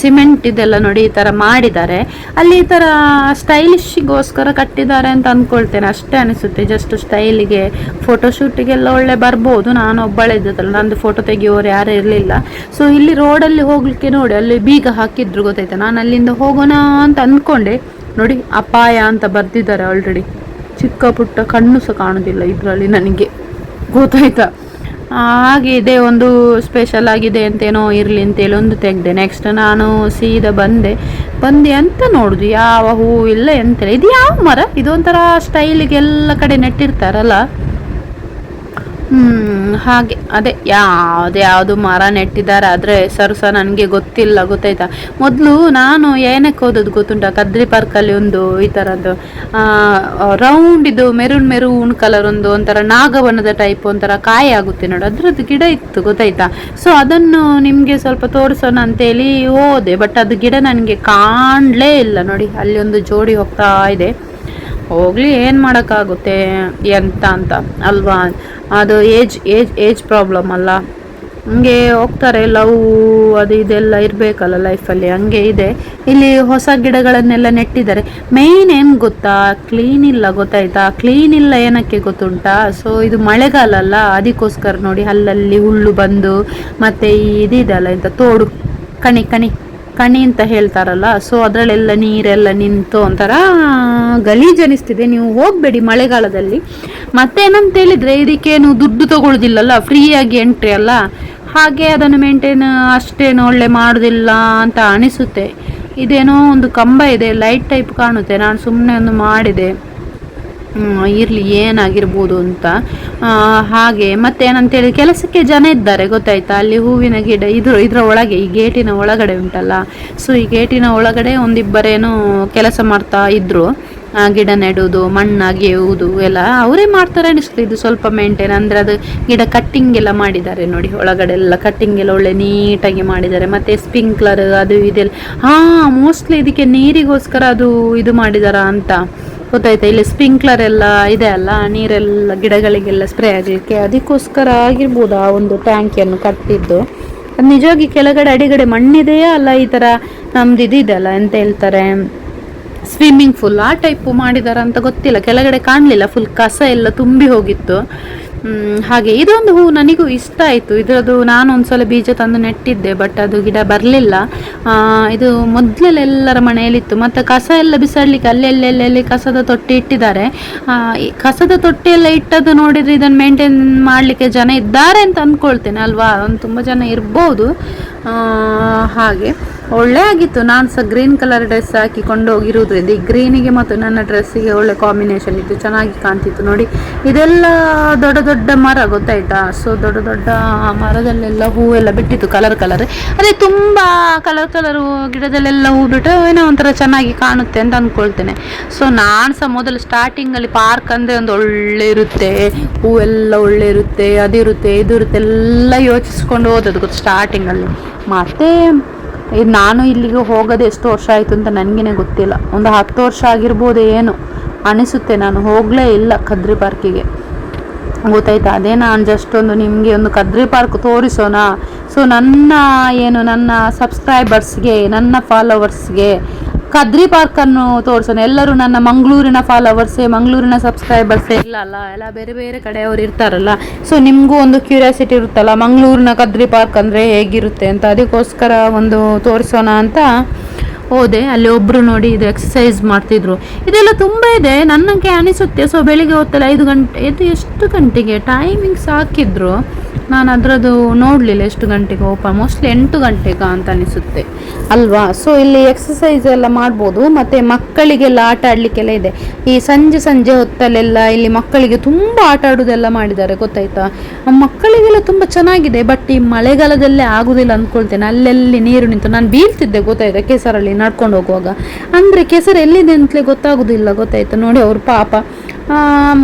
ಸಿಮೆಂಟ್ ಇದೆಲ್ಲ ನೋಡಿ ಈ ಥರ ಮಾಡಿದ್ದಾರೆ. ಅಲ್ಲಿ ಈ ಥರ ಸ್ಟೈಲಿಶ್ಗೋಸ್ಕರ ಕಟ್ಟಿದ್ದಾರೆ ಅಂತ ಅಂದ್ಕೊಳ್ತೇನೆ ಅಷ್ಟೇ ಅನಿಸುತ್ತೆ. ಜಸ್ಟ್ ಸ್ಟೈಲಿಗೆ ಫೋಟೋಶೂಟಿಗೆಲ್ಲ ಒಳ್ಳೆ ಬರ್ಬೋದು. ನಾನು ಒಬ್ಬಳೇ ಇದ್ದಲ್ಲ ನಂದು ಫೋಟೋ ತೆಗಿಯೋರು ಯಾರು ಇರಲಿಲ್ಲ. ಸೊ ಇಲ್ಲಿ ರೋಡಲ್ಲಿ ಹೋಗಲಿಕ್ಕೆ ನೋಡಿ, ಅಲ್ಲಿ ಬೀಗ ಹಾಕಿದ್ರು ಗೊತ್ತಾಯ್ತಾ? ನಾನು ಅಲ್ಲಿಂದ ಹೋಗೋಣ ಅಂತ ಅಂದ್ಕೊಂಡೆ ನೋಡಿ, ಅಪಾಯ ಅಂತ ಬರ್ದಿದ್ದಾರೆ ಆಲ್ರೆಡಿ ಚಿಕ್ಕ ಪುಟ್ಟ ಕಣ್ಣು ಸಹ ಕಾಣೋದಿಲ್ಲ ಇದರಲ್ಲಿ ನನಗೆ. ಗೊತ್ತಾಯ್ತಾ? ಹಾಗೆ ಇದೆ, ಒಂದು ಸ್ಪೆಷಲ್ ಆಗಿದೆ ಅಂತೇನೋ ಇರಲಿ ಅಂತೇಳಿ ಒಂದು ತೆಗೆದೆ. ನೆಕ್ಸ್ಟ್ ನಾನು ಸೀದಾ ಬಂದೆ. ಬಂದೆ ಅಂತ ನೋಡುದು, ಯಾವ ಹೂವು ಇಲ್ಲ ಎಂತ ಇದು ಯಾವ ಮರ? ಇದೊಂಥರ ಸ್ಟೈಲಿಗೆ ಎಲ್ಲ ಕಡೆ ನೆಟ್ಟಿರ್ತಾರಲ್ಲ. ಹ್ಮ್. ಹಾಗೆ, ಅದೇ, ಯಾವ್ದು ಯಾವುದು ಮರ ನೆಟ್ಟಿದ್ದಾರೆ, ಆದರೆ ಹೆಸರು ಸಹ ನನಗೆ ಗೊತ್ತಿಲ್ಲ, ಗೊತ್ತಾಯ್ತಾ? ಮೊದಲು ನಾನು ಏನಕ್ಕೆ ಹೋದದ್ದು ಗೊತ್ತುಂಟ? ಕದ್ರಿ ಪಾರ್ಕಲ್ಲಿ ಒಂದು ಈ ಥರದ್ದು ರೌಂಡ್ ಇದು ಮೆರೂನ್ ಮೆರೂನ್ ಕಲರ್ ಒಂದು ಒಂಥರ ನಾಗವನದ ಟೈಪ್ ಒಂಥರ ಕಾಯಿ ಆಗುತ್ತೆ ನೋಡಿ, ಅದ್ರದ್ದು ಗಿಡ ಇತ್ತು, ಗೊತ್ತಾಯ್ತಾ? ಸೊ ಅದನ್ನು ನಿಮಗೆ ಸ್ವಲ್ಪ ತೋರಿಸೋಣ ಅಂತೇಳಿ ಹೋದೆ ಬಟ್ ಅದು ಗಿಡ ನನಗೆ ಕಾಣಲೇ ಇಲ್ಲ ನೋಡಿ, ಅಲ್ಲಿ ಒಂದು ಜೋಡಿ ಹೋಗ್ತಾ ಇದೆ. ಹೋಗ್ಲಿ, ಏನು ಮಾಡೋಕ್ಕಾಗುತ್ತೆ ಎಂತ ಅಂತ, ಅಲ್ವಾ? ಅದು ಏಜ್ ಏಜ್ ಏಜ್ ಪ್ರಾಬ್ಲಮ್ ಅಲ್ಲ. ಹಂಗೆ ಹೋಗ್ತಾರೆ, ಲವ್ ಅದು ಇದೆಲ್ಲ ಇರಬೇಕಲ್ಲ ಲೈಫಲ್ಲಿ, ಹಂಗೆ ಇದೆ. ಇಲ್ಲಿ ಹೊಸ ಗಿಡಗಳನ್ನೆಲ್ಲ ನೆಟ್ಟಿದ್ದಾರೆ. ಮೇಯ್ನ್ ಏನು ಗೊತ್ತಾ? ಕ್ಲೀನ್ ಇಲ್ಲ, ಗೊತ್ತಾಯ್ತಾ? ಕ್ಲೀನ್ ಇಲ್ಲ ಏನಕ್ಕೆ ಗೊತ್ತುಂಟಾ? ಸೊ ಇದು ಮಳೆಗಾಲ ಅಲ್ಲ, ಅದಕ್ಕೋಸ್ಕರ ನೋಡಿ, ಅಲ್ಲಲ್ಲಿ ಹುಲ್ಲು ಬಂದು, ಮತ್ತು ಇದಿದೆ ಇದಿದೆಲ್ಲ ಇಂಥ ತೋಡು, ಕಣಿ ಕಣಿ. ಕಣಿ ಅಂತ ಹೇಳ್ತಾರಲ್ಲ ಸೊ ಅದರಲ್ಲೆಲ್ಲ ನೀರೆಲ್ಲ ನಿಂತು ಒಂಥರ ಗಲೀಜು ಅನಿಸ್ತಿದೆ. ನೀವು ಹೋಗಬೇಡಿ ಮಳೆಗಾಲದಲ್ಲಿ. ಮತ್ತೇನಂತ ಹೇಳಿದ್ರೆ, ಇದಕ್ಕೇನು ದುಡ್ಡು ತಗೊಳ್ಳೋದಿಲ್ಲಲ್ಲ ಫ್ರೀಯಾಗಿ ಎಂಟ್ರಿ ಅಲ್ಲ. ಹಾಗೆ ಅದನ್ನು ಮೇಂಟೈನ್ ಅಷ್ಟೇನು ಒಳ್ಳೆ ಮಾಡೋದಿಲ್ಲ ಅಂತ ಅನಿಸುತ್ತೆ. ಇದೇನೋ ಒಂದು ಕಂಬ ಇದೆ ಲೈಟ್ ಟೈಪ್ ಕಾಣುತ್ತೆ. ನಾನು ಸುಮ್ಮನೆ ಒಂದು ಮಾಡಿದೆ. ಇರಲಿ ಏನಾಗಿರ್ಬೋದು ಅಂತ. ಹಾಗೆ ಮತ್ತೇನಂತೇಳಿ ಕೆಲಸಕ್ಕೆ ಜನ ಇದ್ದಾರೆ ಗೊತ್ತಾಯ್ತಾ? ಅಲ್ಲಿ ಹೂವಿನ ಗಿಡ ಇದ್ರ ಇದರ ಒಳಗೆ ಈ ಗೇಟಿನ ಒಳಗಡೆ ಉಂಟಲ್ಲ? ಸೊ ಈ ಗೇಟಿನ ಒಳಗಡೆ ಒಂದಿಬ್ಬರೇನು ಕೆಲಸ ಮಾಡ್ತಾ ಇದ್ರು. ಆ, ಗಿಡ ನೆಡೋದು ಮಣ್ಣು ಅಗೆಯುವುದು ಎಲ್ಲ. ಅವರೇ ಮಾಡ್ತಾರೆ ಅನಿಸ್ತು ಇದು ಸ್ವಲ್ಪ ಮೇಂಟೈನ್ ಅಂದರೆ ಅದು ಗಿಡ ಕಟ್ಟಿಂಗ್ ಎಲ್ಲ ಮಾಡಿದ್ದಾರೆ ನೋಡಿ ಒಳಗಡೆ ಎಲ್ಲ ಕಟ್ಟಿಂಗ್ ಎಲ್ಲ ಒಳ್ಳೆ ನೀಟಾಗಿ ಮಾಡಿದ್ದಾರೆ. ಮತ್ತು ಸ್ಪ್ರಿಂಕ್ಲರ್ ಅದು ಇದೆಲ್ಲ. ಹಾಂ ಮೋಸ್ಟ್ಲಿ ಇದಕ್ಕೆ ನೀರಿಗೋಸ್ಕರ ಅದು ಇದು ಮಾಡಿದಾರ ಅಂತ. ಗೊತ್ತಾಯ್ತಾ? ಇಲ್ಲಿ ಸ್ಪ್ರಿಂಕ್ಲರ್ ಎಲ್ಲ ಇದೆ ಅಲ್ಲ, ನೀರೆಲ್ಲ ಗಿಡಗಳಿಗೆಲ್ಲ ಸ್ಪ್ರೇ ಆಗಲಿಕ್ಕೆ. ಅದಕ್ಕೋಸ್ಕರ ಆಗಿರ್ಬೋದು ಆ ಒಂದು ಟ್ಯಾಂಕಿಯನ್ನು ಕಟ್ಟಿದ್ದು. ಅದು ನಿಜವಾಗಿ ಕೆಳಗಡೆ ಅಡಿಗಡೆ ಮಣ್ಣಿದೆಯಾ ಅಲ್ಲ ಈ ಥರ ನಮ್ದು ಇದಿದೆ ಅಲ್ಲ ಎಂತ ಹೇಳ್ತಾರೆ? ಸ್ವಿಮ್ಮಿಂಗ್ ಫುಲ್ ಆ ಟೈಪು ಮಾಡಿದಾರ ಅಂತ ಗೊತ್ತಿಲ್ಲ. ಕೆಳಗಡೆ ಕಾಣಲಿಲ್ಲ ಫುಲ್ ಕಸ ಎಲ್ಲ ತುಂಬಿ ಹೋಗಿತ್ತು. ಹಾಗೆ ಇದೊಂದು ಹೂ ನನಗೂ ಇಷ್ಟ ಆಯಿತು. ಇದರದ್ದು ನಾನು ಒಂದ್ಸಲ ಬೀಜ ತಂದು ನೆಟ್ಟಿದ್ದೆ ಬಟ್ ಅದು ಗಿಡ ಬರಲಿಲ್ಲ. ಇದು ಮೊದಲೆಲ್ಲರ ಮನೆಯಲ್ಲಿತ್ತು. ಮತ್ತು ಕಸ ಎಲ್ಲ ಬಿಸಾಡಲಿಕ್ಕೆ ಅಲ್ಲೆಲ್ಲೆಲ್ಲಿ ಕಸದ ತೊಟ್ಟಿ ಇಟ್ಟಿದ್ದಾರೆ. ಕಸದ ತೊಟ್ಟಿಯೆಲ್ಲ ಇಟ್ಟದ್ದು ನೋಡಿದರೆ ಇದನ್ನು ಮೇಂಟೈನ್ ಮಾಡಲಿಕ್ಕೆ ಜನ ಇದ್ದಾರೆ ಅಂತ ಅಂದ್ಕೊಳ್ತೇನೆ ಅಲ್ವಾ? ಒಂದು ತುಂಬ ಜನ ಇರ್ಬೋದು. ಹಾಗೆ. ಒಳ್ಳೆ ಆಗಿತ್ತು. ನಾನು ಸಹ ಗ್ರೀನ್ ಕಲರ್ ಡ್ರೆಸ್ ಹಾಕಿಕೊಂಡು ಹೋಗಿರುವುದರಿಂದ ಈ ಗ್ರೀನಿಗೆ ಮತ್ತು ನನ್ನ ಡ್ರೆಸ್ಸಿಗೆ ಒಳ್ಳೆ ಕಾಂಬಿನೇಷನ್ ಇತ್ತು. ಚೆನ್ನಾಗಿ ಕಾಣ್ತಿತ್ತು ನೋಡಿ. ಇದೆಲ್ಲ ದೊಡ್ಡ ದೊಡ್ಡ ಮರ ಗೊತ್ತಾಯ್ತಾ? ಸೊ ದೊಡ್ಡ ದೊಡ್ಡ ಮರದಲ್ಲೆಲ್ಲ ಹೂವೆಲ್ಲ ಬಿಟ್ಟಿತ್ತು ಕಲರ್ ಕಲರ್ ಅದೇ ತುಂಬ ಕಲರ್ ಕಲರ್ ಗಿಡದಲ್ಲೆಲ್ಲ ಹೂ ಬಿಟ್ಟು ಏನೋ ಒಂಥರ ಚೆನ್ನಾಗಿ ಕಾಣುತ್ತೆ ಅಂತ ಅಂದ್ಕೊಳ್ತೇನೆ ಸೊ ನಾನು ಸಹ ಮೊದಲು ಸ್ಟಾರ್ಟಿಂಗಲ್ಲಿ ಪಾರ್ಕ್ ಅಂದರೆ ಒಂದು ಒಳ್ಳೆ ಇರುತ್ತೆ. ಹೂವೆಲ್ಲ ಒಳ್ಳೆ ಇರುತ್ತೆ, ಅದಿರುತ್ತೆ, ಇದು ಇರುತ್ತೆ, ಎಲ್ಲ ಯೋಚಿಸ್ಕೊಂಡು ಹೋದದ್ದು ಗೊತ್ತು ಸ್ಟಾರ್ಟಿಂಗಲ್ಲಿ ಮತ್ತೆ ಇದು ನಾನು ಇಲ್ಲಿಗೆ ಹೋಗೋದು ಎಷ್ಟು ವರ್ಷ ಆಯಿತು ಅಂತ ನನಗೇ ಗೊತ್ತಿಲ್ಲ. ಒಂದು ಹತ್ತು ವರ್ಷ ಆಗಿರ್ಬೋದು ಏನು ಅನಿಸುತ್ತೆ, ನಾನು ಹೋಗಲೇ ಇಲ್ಲ ಕದ್ರಿ ಪಾರ್ಕಿಗೆ. ಗೊತ್ತಾಯ್ತಾ? ಅದೇ ನಾನು ಜಸ್ಟ್ ಒಂದು ನಿಮಗೆ ಒಂದು ಕದ್ರಿ ಪಾರ್ಕ್ ತೋರಿಸೋಣ. ಸೊ ನನ್ನ ಏನು, ನನ್ನ ಸಬ್ಸ್ಕ್ರೈಬರ್ಸ್ಗೆ ನನ್ನ ಫಾಲೋವರ್ಸ್ಗೆ ಕದ್ರಿ ಪಾರ್ಕನ್ನು ತೋರಿಸೋಣ. ಎಲ್ಲರೂ ನನ್ನ ಮಂಗಳೂರಿನ ಫಾಲೋವರ್ಸೇ ಮಂಗಳೂರಿನ ಸಬ್ಸ್ಕ್ರೈಬರ್ಸೇ ಇಲ್ಲ ಅಲ್ಲ ಎಲ್ಲ ಬೇರೆ ಬೇರೆ ಕಡೆ ಅವ್ರು ಇರ್ತಾರಲ್ಲ. ಸೊ ನಿಮಗೂ ಒಂದು ಕ್ಯೂರಿಯಾಸಿಟಿ ಇರುತ್ತಲ್ಲ, ಮಂಗಳೂರಿನ ಕದ್ರಿ ಪಾರ್ಕ್ ಅಂದರೆ ಹೇಗಿರುತ್ತೆ ಅಂತ? ಅದಕ್ಕೋಸ್ಕರ ಒಂದು ತೋರಿಸೋಣ ಅಂತ ಹೋದೆ. ಅಲ್ಲಿ ಒಬ್ಬರು ನೋಡಿ ಇದು ಎಕ್ಸಸೈಸ್ ಮಾಡ್ತಿದ್ರು. ಇದೆಲ್ಲ ತುಂಬ ಇದೆ ನನಗೆ ಅನಿಸುತ್ತೆ. ಸೊ ಬೆಳಿಗ್ಗೆ ಹೊತ್ತಲ್ಲ ಐದು ಗಂಟೆ ಇದು ಎಷ್ಟು ಗಂಟೆಗೆ? ಟೈಮಿಂಗ್ಸ್ ಹಾಕಿದ್ರು. ನಾನು ಅದರದ್ದು ನೋಡಲಿಲ್ಲ ಎಷ್ಟು ಗಂಟೆಗೆ ಓಪನ್ ಮೋಸ್ಟ್ಲಿ ಎಂಟು ಗಂಟೆಗ ಅಂತ ಅನಿಸುತ್ತೆ. ಅಲ್ವಾ? ಸೊ ಇಲ್ಲಿ ಎಕ್ಸಸೈಸ್ ಎಲ್ಲ ಮಾಡ್ಬೋದು, ಮತ್ತು ಮಕ್ಕಳಿಗೆಲ್ಲ ಆಟ ಆಡಲಿಕ್ಕೆಲ್ಲ ಇದೆ. ಈ ಸಂಜೆ ಸಂಜೆ ಹೊತ್ತಲ್ಲೆಲ್ಲ ಇಲ್ಲಿ ಮಕ್ಕಳಿಗೆ ತುಂಬ ಆಟ ಆಡೋದೆಲ್ಲ ಮಾಡಿದ್ದಾರೆ, ಗೊತ್ತಾಯ್ತಾ? ಮಕ್ಕಳಿಗೆಲ್ಲ ತುಂಬ ಚೆನ್ನಾಗಿದೆ ಬಟ್ ಈ ಮಳೆಗಾಲದಲ್ಲೇ ಆಗೋದಿಲ್ಲ ಅಂದ್ಕೊಳ್ತೇನೆ ಅಲ್ಲೆಲ್ಲಿ ನೀರು ನಿಂತು, ನಾನು ಬೀಳ್ತಿದ್ದೆ, ಗೊತ್ತಾಯ್ತಾ? ಕೆಸರಲ್ಲಿ ನಡ್ಕೊಂಡು ಹೋಗುವಾಗ. ಅಂದರೆ ಕೆಸರು ಎಲ್ಲಿದೆ ಅಂತಲೇ ಗೊತ್ತಾಗೋದಿಲ್ಲ, ಗೊತ್ತಾಯ್ತಾ? ನೋಡಿ, ಅವ್ರ ಪಾಪ.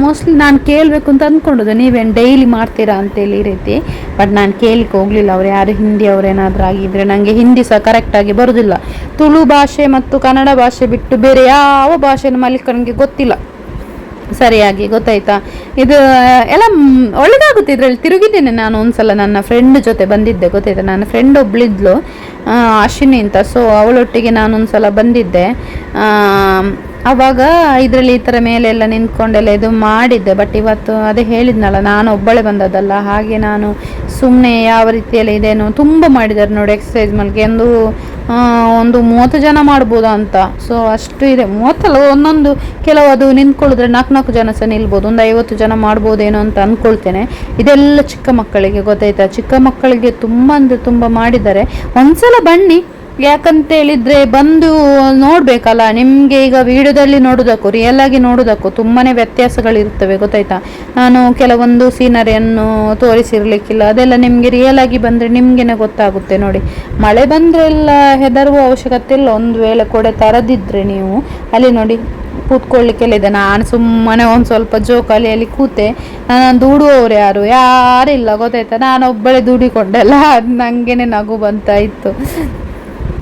ಮೋಸ್ಟ್ಲಿ ನಾನು ಕೇಳಬೇಕು ಅಂತ ಅಂದ್ಕೊಂಡಿದ್ದೆ ನೀವೇನು ಡೈಲಿ ಮಾಡ್ತೀರಾ ಅಂತೇಳಿ ಈ ರೀತಿ. ಬಟ್ ನಾನು ಕೇಳಲಿಕ್ಕೆ ಹೋಗಲಿಲ್ಲ. ಅವ್ರು ಯಾರು ಹಿಂದಿ ಅವರೇನಾದರೂ ಆಗಿದ್ದರೆ ನನಗೆ ಹಿಂದಿ ಸಹ ಕರೆಕ್ಟಾಗಿ ಬರೋದಿಲ್ಲ. ತುಳು ಭಾಷೆ ಮತ್ತು ಕನ್ನಡ ಭಾಷೆ ಬಿಟ್ಟು ಬೇರೆ ಯಾವ ಭಾಷೆನ ಮಾಲೀಕ ನನಗೆ ಗೊತ್ತಿಲ್ಲ. ಸರಿಯಾಗಿ ಗೊತ್ತಾಯ್ತಾ? ಇದು, ಎಲ್ಲ ಒಳ್ಳೆದಾಗುತ್ತೆ ಇದರಲ್ಲಿ. ತಿರುಗಿದ್ದೇನೆ ನಾನು ಒಂದ್ಸಲ. ನನ್ನ ಫ್ರೆಂಡ್ ಜೊತೆ ಬಂದಿದ್ದೆ. ಗೊತ್ತಾಯ್ತಾ? ನನ್ನ ಫ್ರೆಂಡ್ ಒಬ್ಳಿದ್ಲು ಅಶ್ವಿನಿ ಅಂತ. ಸೊ ಅವಳೊಟ್ಟಿಗೆ ನಾನು ಒಂದ್ಸಲ ಬಂದಿದ್ದೆ. ಅವಾಗ ಇದರಲ್ಲಿ ಈ ಥರ ಮೇಲೆ ಎಲ್ಲ ನಿಂತ್ಕೊಂಡೆಲ್ಲ ಇದು ಮಾಡಿದ್ದೆ ಬಟ್ ಇವತ್ತು ಅದೇ ಹೇಳಿದ್ನಲ್ಲ, ನಾನು ಒಬ್ಬಳೆ ಬಂದದಲ್ಲ ಹಾಗೆ ನಾನು ಸುಮ್ಮನೆ ಯಾವ ರೀತಿಯಲ್ಲಿ ಇದೇನು ತುಂಬ ಮಾಡಿದ್ದಾರೆ ನೋಡಿ ಎಕ್ಸಸೈಸ್ ಮಲ್ಗೆ ಒಂದು ಒಂದು ಮೂವತ್ತು ಜನ ಮಾಡ್ಬೋದು ಅಂತ. ಸೊ ಅಷ್ಟು ಇದೆ. ಮೂವತ್ತಲ್ಲ, ಒಂದೊಂದು ಕೆಲವು ಅದು ನಿಂತ್ಕೊಳ್ಳಿದ್ರೆ ನಾಲ್ಕು ನಾಲ್ಕು ಜನ ಸಹ ನಿಲ್ಬೋದು, ಒಂದು ಐವತ್ತು ಜನ ಮಾಡ್ಬೋದೇನೋ ಅಂತ ಅಂದ್ಕೊಳ್ತೇನೆ ಇದೆಲ್ಲ ಚಿಕ್ಕ ಮಕ್ಕಳಿಗೆ ಗೊತ್ತಾಯ್ತಾ? ಚಿಕ್ಕ ಮಕ್ಕಳಿಗೆ ತುಂಬ ಅಂದರೆ ತುಂಬ ಮಾಡಿದ್ದಾರೆ. ಒಂದ್ಸಲ ಬನ್ನಿ. ಯಾಕಂತ ಹೇಳಿದ್ರೆ ಬಂದು ನೋಡ್ಬೇಕಲ್ಲ, ನಿಮ್ಗೆ ಈಗ ವಿಡಿಯೋದಲ್ಲಿ ನೋಡೋದಕ್ಕೂ ರಿಯಲ್ ಆಗಿ ನೋಡೋದಕ್ಕೂ ತುಂಬಾನೇ ವ್ಯತ್ಯಾಸಗಳಿರ್ತವೆ ಗೊತ್ತಾಯ್ತಾ? ನಾನು ಕೆಲವೊಂದು ಸೀನರಿಯನ್ನು ತೋರಿಸಿರ್ಲಿಕ್ಕಿಲ್ಲ, ಅದೆಲ್ಲ ನಿಮ್ಗೆ ರಿಯಲ್ ಆಗಿ ಬಂದ್ರೆ ನಿಮ್ಗೆನೆ ಗೊತ್ತಾಗುತ್ತೆ ನೋಡಿ. ಮಳೆ ಬಂದ್ರೆ ಎಲ್ಲ ಹೆದರುವ ಅವಶ್ಯಕತೆ ಇಲ್ಲ, ಒಂದು ವೇಳೆ ಕೊಡೆ ತರದಿದ್ರೆ ನೀವು, ಅಲ್ಲಿ ನೋಡಿ ಕೂತ್ಕೊಳ್ಳಿಕ್ಕೆಲ್ಲ ಇದೆ ನಾನು ಸುಮ್ಮನೆ ಒಂದು ಸ್ವಲ್ಪ ಜೋಕಾಲಿ ಅಲ್ಲಿ ಕೂತೆ ನಾನು ದೂಡುವವರು ಯಾರು? ಯಾರಿಲ್ಲ, ಗೊತ್ತಾಯ್ತಾ? ನಾನು ಒಬ್ಬಳೆ ದುಡಿಕೊಂಡೆಲ್ಲ ಅದು ನನಗೇನೆ ನಗು ಬಂತಾ ಇತ್ತು.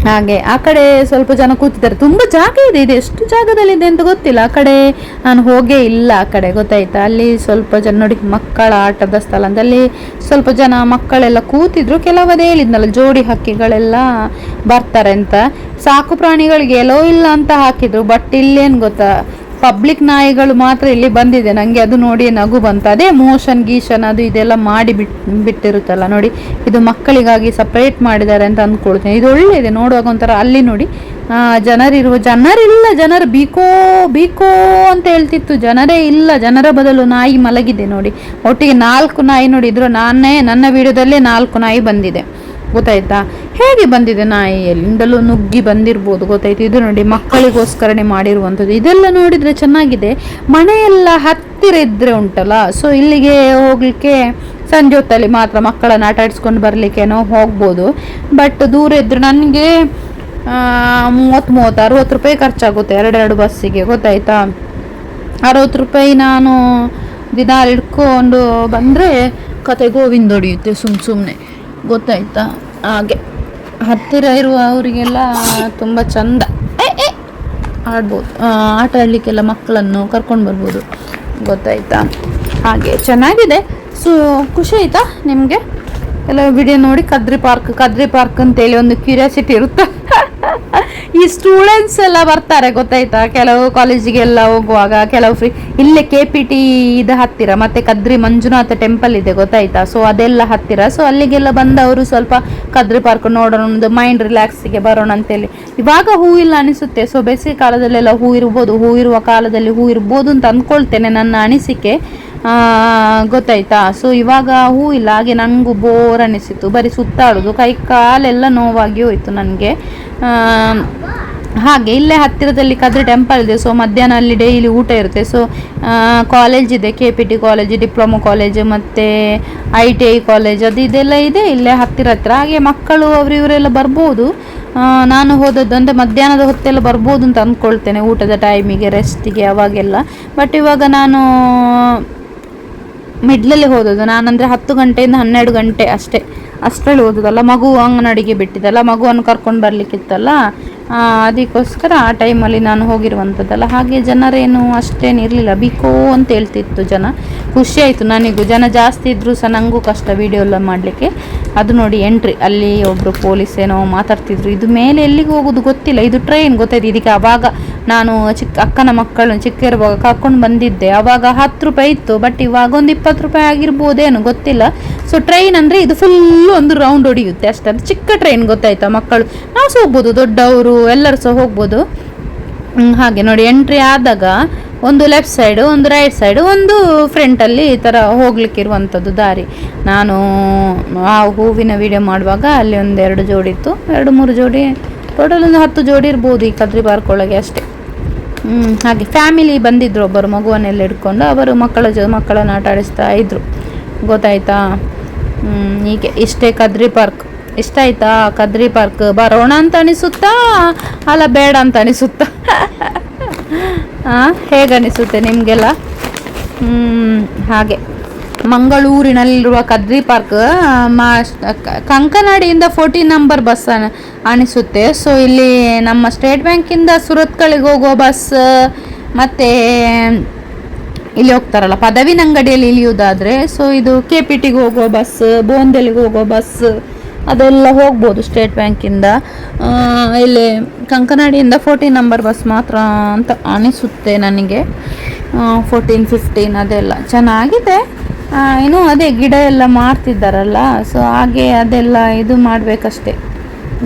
ಹಾಗೆ, ಆ ಕಡೆ ಸ್ವಲ್ಪ ಜನ ಕೂತಿದ್ದಾರೆ. ತುಂಬ ಜಾಗ ಇದೆ, ಇದು. ಎಷ್ಟು ಜಾಗದಲ್ಲಿದೆ ಅಂತ ಗೊತ್ತಿಲ್ಲ. ಆ ಕಡೆ ನಾನು ಹೋಗೇ ಇಲ್ಲ, ಆ ಕಡೆ. ಗೊತ್ತಾಯ್ತಾ? ಅಲ್ಲಿ ಸ್ವಲ್ಪ ಜನ ನೋಡಿ, ಮಕ್ಕಳ ಆಟದ ಸ್ಥಳ ಅಂತ. ಅಲ್ಲಿ ಸ್ವಲ್ಪ ಜನ ಮಕ್ಕಳೆಲ್ಲ ಕೂತಿದ್ರು. ಕೆಲವದೇ ಹೇಳಿದ್ನಲ್ಲ, ಜೋಡಿ ಹಕ್ಕಿಗಳೆಲ್ಲ ಬರ್ತಾರೆ ಅಂತ. ಸಾಕು ಪ್ರಾಣಿಗಳಿಗೆ ಎಲ್ಲೋ ಇಲ್ಲ ಅಂತ ಹಾಕಿದ್ರು. ಬಟ್ ಇಲ್ಲೇನು ಗೊತ್ತಾ? ಪಬ್ಲಿಕ್ ನಾಯಿಗಳು ಮಾತ್ರ ಇಲ್ಲಿ ಬಂದಿದೆ. ನನಗೆ ಅದು ನೋಡಿ ನಗು ಬಂತು. ಅದೇ ಮೋಷನ್ ಗೀಷನ್ ಅದು ಇದೆಲ್ಲ ಮಾಡಿ ಬಿಟ್, ಬಿಟ್ಟಿರುತ್ತಲ್ಲ ನೋಡಿ. ಇದು ಮಕ್ಕಳಿಗಾಗಿ ಸಪ್ರೇಟ್ ಮಾಡಿದ್ದಾರೆ ಅಂತ ಅಂದ್ಕೊಳ್ತೇನೆ. ಇದು ಒಳ್ಳೆಯದೆ, ನೋಡುವಾಗ ಒಂಥರ ಅಲ್ಲಿ ನೋಡಿ. ಜನರಿರುವ, ಜನರಿಲ್ಲ, ಜನರು ಬೀಕೋ ಬೀಕೋ ಅಂತ ಹೇಳ್ತಿತ್ತು. ಜನರೇ ಇಲ್ಲ, ಜನರ ಬದಲು ನಾಯಿ ಮಲಗಿದೆ ನೋಡಿ. ಒಟ್ಟಿಗೆ ನಾಲ್ಕು ನಾಯಿ ನೋಡಿ ನಾನೇ ನನ್ನ ವಿಡಿಯೋದಲ್ಲೇ ನಾಲ್ಕು ನಾಯಿ ಬಂದಿದೆ. ಗೊತ್ತಾಯ್ತಾ? ಹೇಗೆ ಬಂದಿದೆ ನಾಯಿ? ಎಲ್ಲಿಂದಲೂ ನುಗ್ಗಿ ಬಂದಿರ್ಬೋದು, ಗೊತ್ತಾಯ್ತು. ಇದು ನೋಡಿ ಮಕ್ಕಳಿಗೋಸ್ಕರನೇ ಮಾಡಿರುವಂಥದ್ದು. ಇದೆಲ್ಲ ನೋಡಿದರೆ ಚೆನ್ನಾಗಿದೆ. ಮನೆಯೆಲ್ಲ ಹತ್ತಿರ ಇದ್ದರೆ ಉಂಟಲ್ಲ? ಸೊ ಇಲ್ಲಿಗೆ ಹೋಗಲಿಕ್ಕೆ ಸಂಜೆ ಹೊತ್ತಲ್ಲಿ ಮಾತ್ರ ಮಕ್ಕಳನ್ನು ಆಟ ಆಡಿಸ್ಕೊಂಡು ಬರಲಿಕ್ಕೇನೋ ಹೋಗ್ಬೋದು. ಬಟ್ ದೂರ ಇದ್ದರೆ ನನಗೆ ಮೂವತ್ತು ಮೂವತ್ತು, ಅರವತ್ತು ರೂಪಾಯಿ ಖರ್ಚಾಗುತ್ತೆ ಎರಡೆರಡು ಬಸ್ಸಿಗೆ, ಗೊತ್ತಾಯ್ತಾ? ಅರವತ್ತು ರೂಪಾಯಿ ನಾನು ದಿನ ಹಿಡ್ಕೊಂಡು ಬಂದರೆ ಕತೆ ಗೋವಿಂದ ಹೊಡೆಯುತ್ತೆ ಸುಮ್ಮ ಸುಮ್ಮನೆ ಗೊತ್ತಾಯ್ತಾ? ಹಾಗೆ ಹತ್ತಿರ ಇರುವ ಅವರಿಗೆಲ್ಲ ತುಂಬ ಚಂದ. ಆಡ್ಬೋದು. ಆಟ ಆಡಲಿಕ್ಕೆಲ್ಲ ಮಕ್ಕಳನ್ನು ಕರ್ಕೊಂಡು ಬರ್ಬೋದು. ಗೊತ್ತಾಯ್ತಾ? ಹಾಗೆ ಚೆನ್ನಾಗಿದೆ. ಸೊ, ಖುಷಿ ಆಯ್ತಾ ನಿಮಗೆ? ಎಲ್ಲ ವಿಡಿಯೋ ನೋಡಿ ಕದ್ರಿ ಪಾರ್ಕ್ ಕದ್ರಿ ಪಾರ್ಕ್ ಅಂತೇಳಿ ಒಂದು ಕ್ಯೂರಿಯಾಸಿಟಿ ಇರುತ್ತೆ? ಈ ಸ್ಟೂಡೆಂಟ್ಸ್ ಎಲ್ಲ ಬರ್ತಾರೆ ಗೊತ್ತಾಯ್ತಾ? ಕೆಲವು ಕಾಲೇಜಿಗೆಲ್ಲ ಹೋಗುವಾಗ, ಕೆಲವು ಫ್ರೀ ಇಲ್ಲೇ ಕೆ ಪಿ ಟಿ ಇದು ಹತ್ತಿರ, ಮತ್ತೆ ಕದ್ರಿ ಮಂಜುನಾಥ ಟೆಂಪಲ್ ಇದೆ ಗೊತ್ತಾಯ್ತಾ? ಸೊ ಅದೆಲ್ಲ ಹತ್ತಿರ. ಸೊ ಅಲ್ಲಿಗೆಲ್ಲ ಬಂದವರು ಸ್ವಲ್ಪ ಕದ್ರಿ ಪಾರ್ಕ್ ನೋಡೋಣ, ಒಂದು ಮೈಂಡ್ ರಿಲ್ಯಾಕ್ಸಿಗೆ ಬರೋಣ ಅಂತೇಳಿ. ಇವಾಗ ಹೂ ಇಲ್ಲ ಅನಿಸುತ್ತೆ. ಸೊ ಬೇಸಿಗೆ ಕಾಲದಲ್ಲೆಲ್ಲ ಹೂ ಇರ್ಬೋದು. ಹೂ ಇರುವ ಕಾಲದಲ್ಲಿ ಹೂ ಇರ್ಬೋದು ಅಂತ ಅಂದ್ಕೊಳ್ತೇನೆ ನನ್ನ ಅನಿಸಿಕೆ. ಗೊತ್ತಾಯ್ತಾ? ಸೊ ಇವಾಗ ಹೂ ಇಲ್ಲ, ಹಾಗೆ ನನಗೂ ಬೋರ್ ಅನಿಸಿತು ಬರೀ ಸುತ್ತಾಡೋದು, ಕೈ ಕಾಲೆಲ್ಲ ನೋವಾಗಿ ಹೋಯಿತು ನನಗೆ. ಹಾಗೆ ಇಲ್ಲೇ ಹತ್ತಿರದಲ್ಲಿ ಕದ್ರಿ ಟೆಂಪಲ್ ಇದೆ. ಸೊ ಮಧ್ಯಾಹ್ನ ಅಲ್ಲಿ ಡೈಲಿ ಊಟ ಇರುತ್ತೆ. ಸೊ ಕಾಲೇಜ್ ಇದೆ K P T college diploma college ಮತ್ತು ಐ ಟಿ ಐ ಕಾಲೇಜ್ ಅದು ಇದೆಲ್ಲ ಇದೆ ಇಲ್ಲೇ ಹತ್ತಿರ ಹತ್ತಿರ ಹಾಗೆ ಮಕ್ಕಳು ಅವರು ಇವರೆಲ್ಲ ಬರ್ಬೋದು. ನಾನು ಹೋದದ್ದು ಅಂದರೆ ಮಧ್ಯಾಹ್ನದ ಹೊತ್ತೆಲ್ಲ ಬರ್ಬೋದು ಅಂತ ಅಂದ್ಕೊಳ್ತೇನೆ ಊಟದ ಟೈಮಿಗೆ ರೆಸ್ಟಿಗೆ ಅವಾಗೆಲ್ಲ. ಬಟ್ ಇವಾಗ ನಾನು ಮಿಡ್ಲಲ್ಲಿ ಹೋದದ್ದು ನಾನಂದರೆ ಹತ್ತು ಗಂಟೆಯಿಂದ ಹನ್ನೆರಡು ಗಂಟೆ ಅಷ್ಟೇ. ಅಷ್ಟರಲ್ಲಿ ಓದೋದಲ್ಲ. ಮಗು ಅಂಗನಡಿಗೆ ಬಿಟ್ಟಿದ್ದಲ್ಲ. ಮಗುವನ್ನು ಕರ್ಕೊಂಡು ಬರಲಿಕ್ಕಿತ್ತಲ್ಲ. ಅದಕ್ಕೋಸ್ಕರ ಆ ಟೈಮಲ್ಲಿ ನಾನು ಹೋಗಿರುವಂಥದ್ದಲ್ಲ ಹಾಗೆ ಜನರೇನು ಅಷ್ಟೇನಿರಲಿಲ್ಲ ಬಿಕೋ ಅಂತ ಹೇಳ್ತಿತ್ತು ಜನ. ಖುಷಿ ಆಯಿತು ನನಗೂ. ಜನ ಜಾಸ್ತಿ ಇದ್ದರೂ ಸಹ ನನಗೂ ಕಷ್ಟ ವೀಡಿಯೋ ಎಲ್ಲ ಮಾಡಲಿಕ್ಕೆ. ಅದು ನೋಡಿ ಎಂಟ್ರಿ ಅಲ್ಲಿ ಒಬ್ಬರು ಪೊಲೀಸ್ ಏನೋ ಮಾತಾಡ್ತಿದ್ರು. ಇದು ಮೇಲೆ ಎಲ್ಲಿಗೆ ಹೋಗೋದು ಗೊತ್ತಿಲ್ಲ. ಇದು ಟ್ರೈನ್ ಗೊತ್ತಾಯ್ತು. ಇದಕ್ಕೆ ಅವಾಗ ನಾನು ಚಿಕ್ಕ ಅಕ್ಕನ ಮಕ್ಕಳು ಚಿಕ್ಕ ಇರುವಾಗ ಕರ್ಕೊಂಡು ಬಂದಿದ್ದೆ. ಅವಾಗ ಹತ್ತು ರೂಪಾಯಿ ಇತ್ತು ಬಟ್ ಇವಾಗ ಒಂದು ಇಪ್ಪತ್ತು ರೂಪಾಯಿ ಆಗಿರ್ಬೋದೇನು ಗೊತ್ತಿಲ್ಲ. ಸೊ ಟ್ರೈನ್ ಅಂದರೆ ಇದು ಫುಲ್ ಒಂದು ರೌಂಡ್ ಹೊಡಿಯುತ್ತೆ ಅಷ್ಟೇ. ಚಿಕ್ಕ ಟ್ರೈನ್ ಗೊತ್ತಾಯ್ತಾ ಮಕ್ಕಳು? ನಾವು ಸಹ ಹೋಗ್ಬೋದು, ದೊಡ್ಡವರು ಎಲ್ಲರೂ ಸಹ ಹೋಗ್ಬೋದು. ಹಾಗೆ ನೋಡಿ ಎಂಟ್ರಿ ಆದಾಗ ಒಂದು ಲೆಫ್ಟ್ ಸೈಡು ಒಂದು ರೈಟ್ ಸೈಡು ಒಂದು ಫ್ರಂಟಲ್ಲಿ ಈ ಥರ ಹೋಗ್ಲಿಕ್ಕಿರುವಂಥದ್ದು ದಾರಿ. ನಾನು ಆ ಹೂವಿನ ವಿಡಿಯೋ ಮಾಡುವಾಗ ಅಲ್ಲಿ ಒಂದು ಎರಡು ಜೋಡಿ ಇತ್ತು. ಎರಡು ಮೂರು ಜೋಡಿ ಟೋಟಲ್ ಒಂದು ಹತ್ತು ಜೋಡಿ ಇರ್ಬೋದು ಈ ಕದ್ರಿ ಪಾರ್ಕ್ ಒಳಗೆ ಅಷ್ಟೇ. ಹಾಗೆ ಫ್ಯಾಮಿಲಿ ಬಂದಿದ್ರು ಒಬ್ಬರು ಮಗುವನ್ನೆಲ್ಲ ಇಟ್ಕೊಂಡು ಅವರು ಮಕ್ಕಳ ಜೊ, ಮಕ್ಕಳನ್ನು ಆಟ ಆಡಿಸ್ತಾ ಇದ್ರು. ಗೊತ್ತಾಯ್ತಾ? ಹೀಗೆ ಇಷ್ಟೇ ಕದ್ರಿ ಪಾರ್ಕ್ ಇಷ್ಟ ಆಯ್ತಾ? ಕದ್ರಿ ಪಾರ್ಕ್ ಬರೋಣ ಅಂತ ಅನಿಸುತ್ತಾ? ಅಲ್ಲ, ಬೇಡ ಅಂತ ಅನಿಸುತ್ತಾ? ಹೇಗೆ ಅನಿಸುತ್ತೆ ನಿಮಗೆಲ್ಲ? ಹಾಗೆ. ಮಂಗಳೂರಿನಲ್ಲಿರುವ ಕದ್ರಿ ಪಾರ್ಕ್ ಮಾ ಕಂಕನಾಡಿಯಿಂದ ಫೋರ್ಟೀನ್ ನಂಬರ್ ಬಸ್ ಅನ- ಅನಿಸುತ್ತೆ. ಸೊ ಇಲ್ಲಿ ನಮ್ಮ ಸ್ಟೇಟ್ ಬ್ಯಾಂಕಿಂದ ಸುರತ್ಕಳಿಗೆ ಹೋಗೋ ಬಸ್ ಮತ್ತು ಇಲ್ಲಿ ಹೋಗ್ತಾರಲ್ಲ ಪದವಿನ ಅಂಗಡಿಯಲ್ಲಿ ಇಳಿಯುವುದಾದರೆ ಸೊ ಇದು ಕೆ ಪಿ ಟಿಗೆ ಹೋಗೋ ಬಸ್ ಬೋಂದೆಲಿಗೆ ಹೋಗೋ ಬಸ್ ಅದೆಲ್ಲ ಹೋಗ್ಬೋದು ಸ್ಟೇಟ್ ಬ್ಯಾಂಕಿಂದ ಇಲ್ಲಿ ಕಂಕನಾಡಿಯಿಂದ ಫೋರ್ಟೀನ್ ನಂಬರ್ ಬಸ್ ಮಾತ್ರ ಅಂತ ಅನಿಸುತ್ತೆ ನನಗೆ. ಫೋರ್ಟೀನ್ ಫಿಫ್ಟೀನ್ ಅದೆಲ್ಲ. ಚೆನ್ನಾಗಿದೆ. ಇನ್ನು ಅದೇ ಗಿಡ ಎಲ್ಲ ಮಾಡ್ತಿದ್ದಾರಲ್ಲ ಸೊ ಹಾಗೆ ಅದೆಲ್ಲ ಇದು ಮಾಡಬೇಕಷ್ಟೆ.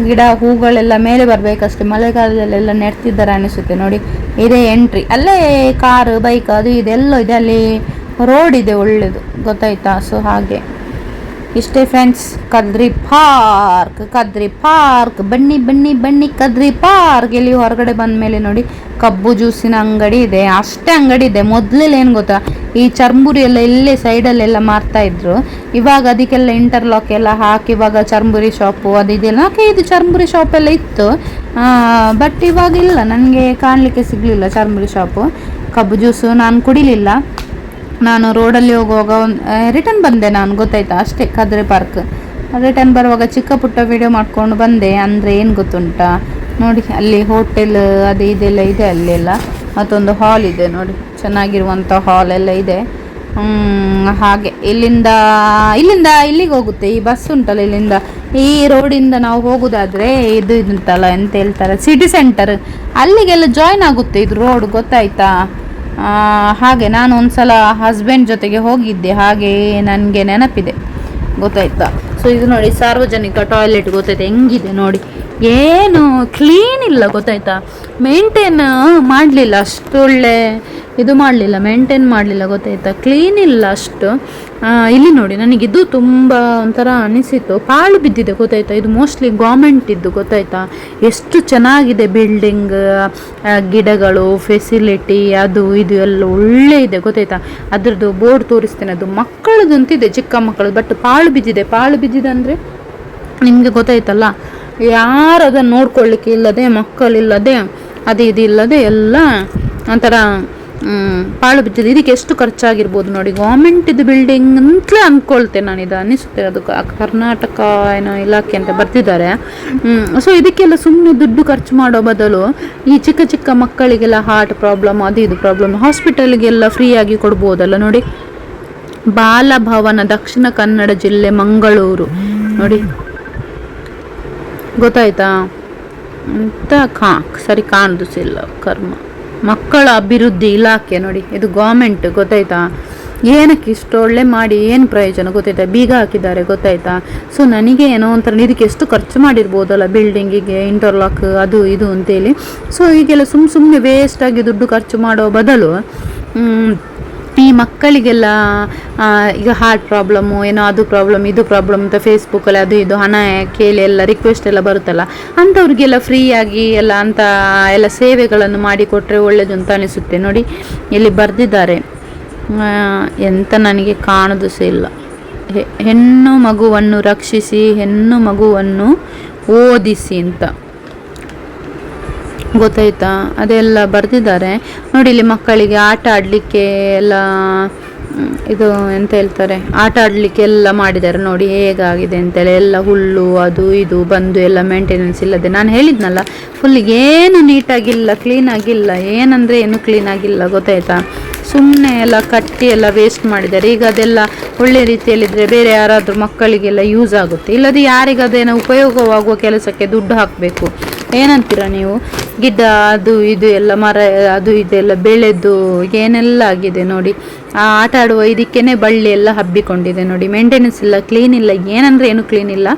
ಗಿಡ ಹೂಗಳೆಲ್ಲ ಮೇಲೆ ಬರಬೇಕಷ್ಟೆ, ಮಳೆಗಾಲದಲ್ಲೆಲ್ಲ ನೆಡ್ತಿದ್ದಾರೆ ಅನಿಸುತ್ತೆ ನೋಡಿ. ಇದೇ ಎಂಟ್ರಿ ಅಲ್ಲೇ ಕಾರು ಬೈಕ್ ಅದು, ಇದೆಲ್ಲ ಇದೆ, ಅಲ್ಲಿ ರೋಡ್ ಇದೆ ಒಳ್ಳೇದು, ಗೊತ್ತಾಯ್ತಾ? ಸೊ ಹಾಗೆ. ಇಷ್ಟೇ friends Kadri park Kadri park. ಬನ್ನಿ ಬನ್ನಿ ಬನ್ನಿ, ಕದ್ರಿ ಪಾರ್ಕ್. ಇಲ್ಲಿ ಹೊರಗಡೆ ಬಂದ ಮೇಲೆ ನೋಡಿ, ಕಬ್ಬು ಜ್ಯೂಸಿನ ಅಂಗಡಿ ಇದೆ. ಅಷ್ಟೇ ಅಂಗಡಿ ಇದೆ. ಮೊದಲೆಲ್ಲ ಏನು ಗೊತ್ತಾ? ಈ ಚರ್ಮುರಿ ಎಲ್ಲ ಇಲ್ಲೇ ಸೈಡಲ್ಲೆಲ್ಲ ಮಾರ್ತಾ ಇದ್ರು. ಇವಾಗ ಅದಕ್ಕೆಲ್ಲ ಇಂಟರ್ಲಾಕ್ ಎಲ್ಲ ಹಾಕಿ, ಇವಾಗ ಚರ್ಮುರಿ ಶಾಪು ಅದು ಇದೆಲ್ಲ. ಹಾಕಿ ಇದು ಚರ್ಮುರಿ ಶಾಪ್ ಎಲ್ಲ ಇತ್ತು. ಬಟ್ ಇವಾಗ ಇಲ್ಲ. ನನಗೆ ಕಾಣಲಿಕ್ಕೆ ಸಿಗಲಿಲ್ಲ ಚರ್ಮುರಿ ಶಾಪು ಕಬ್ಬು ಜ್ಯೂಸು ನಾನು ಕುಡಿಲಿಲ್ಲ. ನಾನು ರೋಡಲ್ಲಿ ಹೋಗುವಾಗ ಒಂದು ರಿಟರ್ನ್ ಬಂದೆ ನಾನು, ಗೊತ್ತಾಯ್ತಾ? ಅಷ್ಟೇ, ಕದ್ರಿ ಪಾರ್ಕ್ ರಿಟರ್ನ್ ಬರುವಾಗ ಚಿಕ್ಕ ಪುಟ್ಟ ವಿಡಿಯೋ ಮಾಡ್ಕೊಂಡು ಬಂದೆ. ಅಂದರೆ ಏನು ಗೊತ್ತುಂಟಾ? ನೋಡಿ, ಅಲ್ಲಿ ಹೋಟೆಲ್ ಅದು ಇದೆಲ್ಲ ಇದೆ ಅಲ್ಲೆಲ್ಲ ಮತ್ತೊಂದು ಹಾಲ್ ಇದೆ, ನೋಡಿ. ಚೆನ್ನಾಗಿರುವಂಥ ಹಾಲ್ ಎಲ್ಲ ಇದೆ. ಹಾಗೆ. ಇಲ್ಲಿಂದ ಇಲ್ಲಿಂದ ಇಲ್ಲಿಗೆ ಹೋಗುತ್ತೆ. ಈ ಬಸ್ ಉಂಟಲ್ಲ ಇಲ್ಲಿಂದ. ಈ ರೋಡಿಂದ ನಾವು ಹೋಗೋದಾದರೆ ಇದು ಇದಂತಲ್ಲ ಎಂತ ಹೇಳ್ತಾರೆ? ಸಿಟಿ ಸೆಂಟರ್ ಅಲ್ಲಿಗೆಲ್ಲ ಜಾಯ್ನ್ ಆಗುತ್ತೆ ಇದು ರೋಡ್ ಗೊತ್ತಾಯ್ತಾ? ಹಾಗೆ ನಾನು ಒಂದ್ಸಲ ಹಸ್ಬೆಂಡ್ ಜೊತೆಗೆ ಹೋಗಿದ್ದೆ, ಹಾಗೆ ನನಗೆ ನೆನಪಿದೆ. ಗೊತ್ತಾಯ್ತಾ? ಸೊ ಇದು ನೋಡಿ ಸಾರ್ವಜನಿಕ ಟಾಯ್ಲೆಟ್ ಗೊತ್ತಾಯ್ತಾ? ಹೆಂಗಿದೆ ನೋಡಿ? ಏನು? ಕ್ಲೀನ್ ಇಲ್ಲ, ಗೊತ್ತಾಯ್ತಾ? ಮೇಂಟೇನ್ ಮಾಡಲಿಲ್ಲ, ಅಷ್ಟು ಒಳ್ಳೆ ಇದು ಮಾಡಲಿಲ್ಲ ಮೇಂಟೇನ್ ಮಾಡಲಿಲ್ಲ, ಗೊತ್ತಾಯ್ತಾ? ಕ್ಲೀನ್ ಇಲ್ಲ ಅಷ್ಟು. ಇಲ್ಲಿ ನೋಡಿ ನನಗೆ ಇದು ತುಂಬ ಒಂಥರ ಅನಿಸಿತು ಪಾಳು ಬಿದ್ದಿದೆ, ಗೊತ್ತಾಯ್ತಾ? ಇದು ಮೋಸ್ಟ್ಲಿ ಗೌರ್ಮೆಂಟ್ ಇದ್ದು, ಗೊತ್ತಾಯ್ತಾ? ಎಷ್ಟು ಚೆನ್ನಾಗಿದೆ ಬಿಲ್ಡಿಂಗ್ ಗಿಡಗಳು ಫೆಸಿಲಿಟಿ ಅದು, ಇದು ಎಲ್ಲ ಒಳ್ಳೆ ಇದೆ, ಗೊತ್ತಾಯ್ತಾ? ಅದರದ್ದು ಬೋರ್ಡ್ ತೋರಿಸ್ತೇನೆ, ಅದು ಮಕ್ಕಳದಂತಿದೆ, ಚಿಕ್ಕ ಮಕ್ಕಳು ಬಟ್ ಪಾಳು ಬಿದ್ದಿದೆ. ಪಾಳು ಬಿದ್ದಿದೆ ಅಂದರೆ ನಿಮಗೆ ಗೊತ್ತಾಯ್ತಲ್ಲ? ಯಾರು ಅದನ್ನು ನೋಡ್ಕೊಳ್ಳಿಕ್ಕೆ ಇಲ್ಲದೆ, ಮಕ್ಕಳಿಲ್ಲದೆ, ಅದು ಇದು ಇಲ್ಲದೆ ಎಲ್ಲ ಒಂಥರ ಪಾಳು ಬಿದ್ದಿದೆ. ಇದಕ್ಕೆ ಎಷ್ಟು ಖರ್ಚಾಗಿರ್ಬೋದು ನೋಡಿ ಗೌರ್ಮೆಂಟ್ ಇದು ಬಿಲ್ಡಿಂಗ್ ಅಂತಲೇ ಅಂದ್ಕೊಳ್ತೇನೆ ನಾನು. ಇದು ಅನಿಸುತ್ತೆ ಅದು ಕರ್ನಾಟಕ ಏನೋ ಇಲಾಖೆ ಅಂತ ಬರ್ತಿದ್ದಾರೆ ಸೊ ಇದಕ್ಕೆಲ್ಲ ಸುಮ್ಮನೆ ದುಡ್ಡು ಖರ್ಚು ಮಾಡೋ ಬದಲು ಈ ಚಿಕ್ಕ ಚಿಕ್ಕ ಮಕ್ಕಳಿಗೆಲ್ಲ ಹಾರ್ಟ್ ಪ್ರಾಬ್ಲಮ್ ಅದು ಇದು ಪ್ರಾಬ್ಲಮ್ ಹಾಸ್ಪಿಟಲ್ಗೆಲ್ಲ ಫ್ರೀಯಾಗಿ ಕೊಡ್ಬೋದಲ್ಲ ನೋಡಿ. ಬಾಲಭವನ ದಕ್ಷಿಣ ಕನ್ನಡ ಜಿಲ್ಲೆ ಮಂಗಳೂರು. ನೋಡಿ. ಗೊತ್ತಾಯ್ತಾ? ಅಂತ ಕಾ, ಸರಿ ಕಾಣದು ಇಲ್ಲ, ಕರ್ಮ. ಮಕ್ಕಳ ಅಭಿವೃದ್ಧಿ ಇಲಾಖೆ ನೋಡಿ, ಇದು ಗೌರ್ಮೆಂಟ್ ಗೊತ್ತಾಯ್ತಾ? ಏನಕ್ಕೆ ಇಷ್ಟು ಒಳ್ಳೆ ಮಾಡಿ, ಏನು ಪ್ರಯೋಜನ ಗೊತ್ತಾಯ್ತಾ? ಬೀಗ ಹಾಕಿದ್ದಾರೆ ಗೊತ್ತಾಯ್ತಾ? ಸೊ ನನಗೆ ಏನೋ ಒಂಥರ ಇದಕ್ಕೆ ಎಷ್ಟು ಖರ್ಚು ಮಾಡಿರ್ಬೋದಲ್ಲ ಬಿಲ್ಡಿಂಗಿಗೆ ಇಂಟರ್ಲಾಕ್ ಅದು ಇದು ಅಂತೇಳಿ. ಸೊ ಈಗೆಲ್ಲ ಸುಮ್ಮ ಸುಮ್ಮನೆ ವೇಸ್ಟಾಗಿ ದುಡ್ಡು ಖರ್ಚು ಮಾಡೋ ಬದಲು ಈ ಮಕ್ಕಳಿಗೆಲ್ಲ ಈಗ ಹಾರ್ಟ್ ಪ್ರಾಬ್ಲಮ್ಮು ಏನೋ ಅದು ಪ್ರಾಬ್ಲಮ್ ಇದು ಪ್ರಾಬ್ಲಮ್ ಅಂತ ಫೇಸ್ಬುಕ್ಕಲ್ಲಿ ಅದು ಇದು, ಹಣ ಕೇಳಿ ಎಲ್ಲ ರಿಕ್ವೆಸ್ಟ್ ಎಲ್ಲ ಬರುತ್ತಲ್ಲ, ಅಂಥವ್ರಿಗೆಲ್ಲ ಫ್ರೀಯಾಗಿ ಎಲ್ಲ ಅಂತ ಎಲ್ಲ ಸೇವೆಗಳನ್ನು ಮಾಡಿಕೊಟ್ರೆ ಒಳ್ಳೆಯದು ಅಂತ ಅನಿಸುತ್ತೆ. ನೋಡಿ, ಇಲ್ಲಿ ಬರೆದಿದ್ದಾರೆ. ಎಂತ ನನಗೆ ಕಾಣೋದು ಸಹ ಇಲ್ಲ. ಹೆಣ್ಣು ಮಗುವನ್ನು ರಕ್ಷಿಸಿ, ಹೆಣ್ಣು ಮಗುವನ್ನು ಓದಿಸಿ ಅಂತ. ಗೊತ್ತಾಯ್ತಾ? ಅದೆಲ್ಲ ಬರೆದಿದ್ದಾರೆ. ನೋಡಿ ಇಲ್ಲಿ ಮಕ್ಕಳಿಗೆ ಆಟ ಆಡಲಿಕ್ಕೆ ಎಲ್ಲ ಇದು ಎಂತ ಹೇಳ್ತಾರೆ? ಆಟ ಆಡಲಿಕ್ಕೆ ಎಲ್ಲ ಮಾಡಿದ್ದಾರೆ ನೋಡಿ ಹೇಗಾಗಿದೆ ಅಂತೇಳಿ ಎಲ್ಲ ಹುಲ್ಲು, ಅದು, ಇದು ಬಂದು ಎಲ್ಲ ಮೇಂಟೆನೆನ್ಸ್ ಇಲ್ಲದೆ. ನಾನು ಹೇಳಿದ್ನಲ್ಲ ಫುಲ್ ಏನು ನೀಟಾಗಿಲ್ಲ ಕ್ಲೀನ್ ಆಗಿಲ್ಲ. ಏನಂದರೆ ಏನು ಕ್ಲೀನ್ ಆಗಿಲ್ಲ, ಗೊತ್ತಾಯ್ತಾ? ಸುಮ್ಮನೆ ಎಲ್ಲ ಕಟ್ಟಿ ಎಲ್ಲ ವೇಸ್ಟ್ ಮಾಡಿದ್ದಾರೆ. ಈಗ ಅದೆಲ್ಲ ಒಳ್ಳೆ ರೀತಿಯಲ್ಲಿದ್ದರೆ ಬೇರೆ ಯಾರಾದರೂ ಮಕ್ಕಳಿಗೆಲ್ಲ ಯೂಸ್ ಆಗುತ್ತೆ. ಇಲ್ಲದೆ ಯಾರಿಗದೇನೋ ಉಪಯೋಗವಾಗುವ ಕೆಲಸಕ್ಕೆ ದುಡ್ಡು ಹಾಕಬೇಕು. ಏನಂತೀರ ನೀವು? ಗಿಡ, ಅದು ಇದು ಎಲ್ಲ, ಮರ, ಅದು ಇದೆಲ್ಲ ಬೆಳೆದು ಏನೆಲ್ಲ ಆಗಿದೆ ನೋಡಿ. ಆ ಆಟ ಆಡುವ ಇದಕ್ಕೇನೆ ಬಳ್ಳಿ ಎಲ್ಲ ಹಬ್ಬಿಕೊಂಡಿದೆ ನೋಡಿ. ಮೇಂಟೆನೆನ್ಸ್ ಇಲ್ಲ ಕ್ಲೀನ್ ಇಲ್ಲ, ಏನಂದ್ರೆ ಏನು ಕ್ಲೀನ್ ಇಲ್ಲ.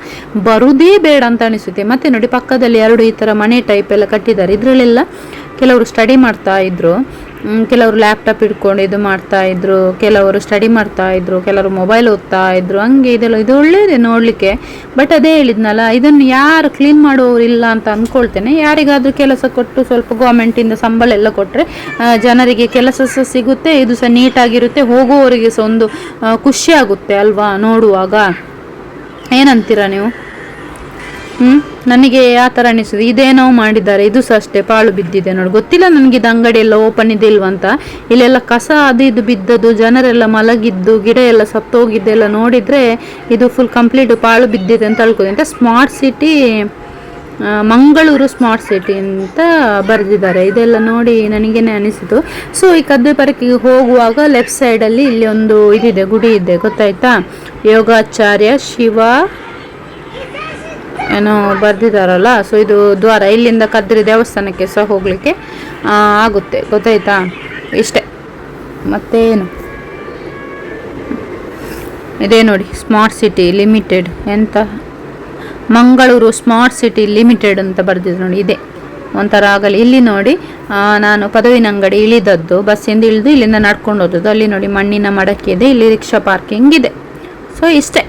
ಬರುದೇ ಬೇಡ ಅಂತ ಅನಿಸುತ್ತೆ. ಮತ್ತೆ ನೋಡಿ, ಪಕ್ಕದಲ್ಲಿ ಎರಡು ಈ ಥರ ಮನೆ ಟೈಪ್ ಎಲ್ಲ ಕಟ್ಟಿದ್ದಾರೆ. ಇದರಲ್ಲೆಲ್ಲ ಕೆಲವರು ಸ್ಟಡಿ ಮಾಡ್ತಾ ಇದ್ರು. ಕೆಲವರು ಲ್ಯಾಪ್ಟಾಪ್ ಇಟ್ಕೊಂಡು ಇದು ಮಾಡ್ತಾ ಇದ್ರು, ಕೆಲವರು ಸ್ಟಡಿ ಮಾಡ್ತಾ ಇದ್ರು, ಕೆಲವರು ಮೊಬೈಲ್ ಓದ್ತಾ ಇದ್ರು, ಹಂಗೆ ಇದೆಲ್ಲ, ಇದು ಒಳ್ಳೇದೆ ನೋಡಲಿಕ್ಕೆ. ಬಟ್ ಅದೇ ಹೇಳಿದ್ನಲ್ಲ, ಇದನ್ನು ಯಾರು ಕ್ಲೀನ್ ಮಾಡೋರು ಇಲ್ಲ ಅಂತ ಅಂದ್ಕೊಳ್ತೇನೆ ಯಾರಿಗಾದರೂ ಕೆಲಸ ಕೊಟ್ಟು ಸ್ವಲ್ಪ ಗೌರ್ಮೆಂಟಿಂದ ಸಂಬಳ ಎಲ್ಲ ಕೊಟ್ಟರೆ ಜನರಿಗೆ ಕೆಲಸ ಸಹ ಸಿಗುತ್ತೆ, ಇದು ಸಹ ನೀಟಾಗಿರುತ್ತೆ, ಹೋಗುವವರಿಗೆ ಸಹ ಒಂದು ಖುಷಿ ಆಗುತ್ತೆ ಅಲ್ವಾ ನೋಡುವಾಗ. ಏನಂತೀರಾ ನೀವು? ಹ್ಮ್? ನನಗೆ ಆ ಥರ ಅನಿಸುದು. ಇದೇನೋ ಮಾಡಿದ್ದಾರೆ. ಇದು ಸಹ ಅಷ್ಟೇ. ಪಾಳು ಬಿದ್ದಿದೆ ನೋಡಿ. ಗೊತ್ತಿಲ್ಲ ನನಗೆ ಇದು ಅಂಗಡಿ ಎಲ್ಲ ಓಪನ್ ಇದೆ ಇಲ್ವಂತ ಇಲ್ಲೆಲ್ಲ ಕಸ ಅದು ಇದು ಬಿದ್ದದ್ದು, ಜನರೆಲ್ಲ ಮಲಗಿದ್ದು, ಗಿಡ ಎಲ್ಲ ಸತ್ತೋಗಿದ್ದೆಲ್ಲ ನೋಡಿದ್ರೆ ಇದು ಫುಲ್ ಕಂಪ್ಲೀಟ್ ಪಾಳು ಬಿದ್ದಿದೆ ಅಂತ ಅಳ್ಕೋದು ಅಂತ smart city Mangaluru smart city ಅಂತ ಬರೆದಿದ್ದಾರೆ. ಇದೆಲ್ಲ ನೋಡಿ ನನಗೇನೆ ಅನಿಸಿತು. ಸೊ ಈ ಕದ್ದೆ ಹೋಗುವಾಗ ಲೆಫ್ಟ್ ಸೈಡಲ್ಲಿ ಇಲ್ಲಿ ಒಂದು ಇದಿದೆ, ಗುಡಿ ಇದೆ. ಗೊತ್ತಾಯ್ತಾ? ಯೋಗಾಚಾರ್ಯ ಶಿವ ಏನೋ ಬರೆದಿದ್ದಾರಲ್ಲ ಸೊ ಇದು ದ್ವಾರ, ಇಲ್ಲಿಂದ ಕದ್ರಿ ದೇವಸ್ಥಾನಕ್ಕೆ ಸಹ ಹೋಗಲಿಕ್ಕೆ ಆಗುತ್ತೆ, ಗೊತ್ತಾಯ್ತಾ? ಇಷ್ಟೇ. ಮತ್ತೇನು ಇದೇ ನೋಡಿ ಸ್ಮಾರ್ಟ್ ಸಿಟಿ ಲಿಮಿಟೆಡ್ ಎಂತ? ಮಂಗಳೂರು ಸ್ಮಾರ್ಟ್ ಸಿಟಿ ಲಿಮಿಟೆಡ್ ಅಂತ ಬರೆದಿದ್ರು ನೋಡಿ, ಇದೆ. ಒಂಥರ ಆಗಲಿ. ಇಲ್ಲಿ ನೋಡಿ ನಾನು ಪದವಿನ ಅಂಗಡಿ ಇಳಿದದ್ದು ಬಸ್ಸಿಂದ ಇಳಿದು ಇಲ್ಲಿಂದ ನಡ್ಕೊಂಡು ಹೋದದ್ದು. ಅಲ್ಲಿ ನೋಡಿ ಮಣ್ಣಿನ ಮಡಕೆ ಇದೆ, ಇಲ್ಲಿ ರಿಕ್ಷಾ ಪಾರ್ಕಿಂಗ್ ಇದೆ. ಸೊ ಇಷ್ಟೇ.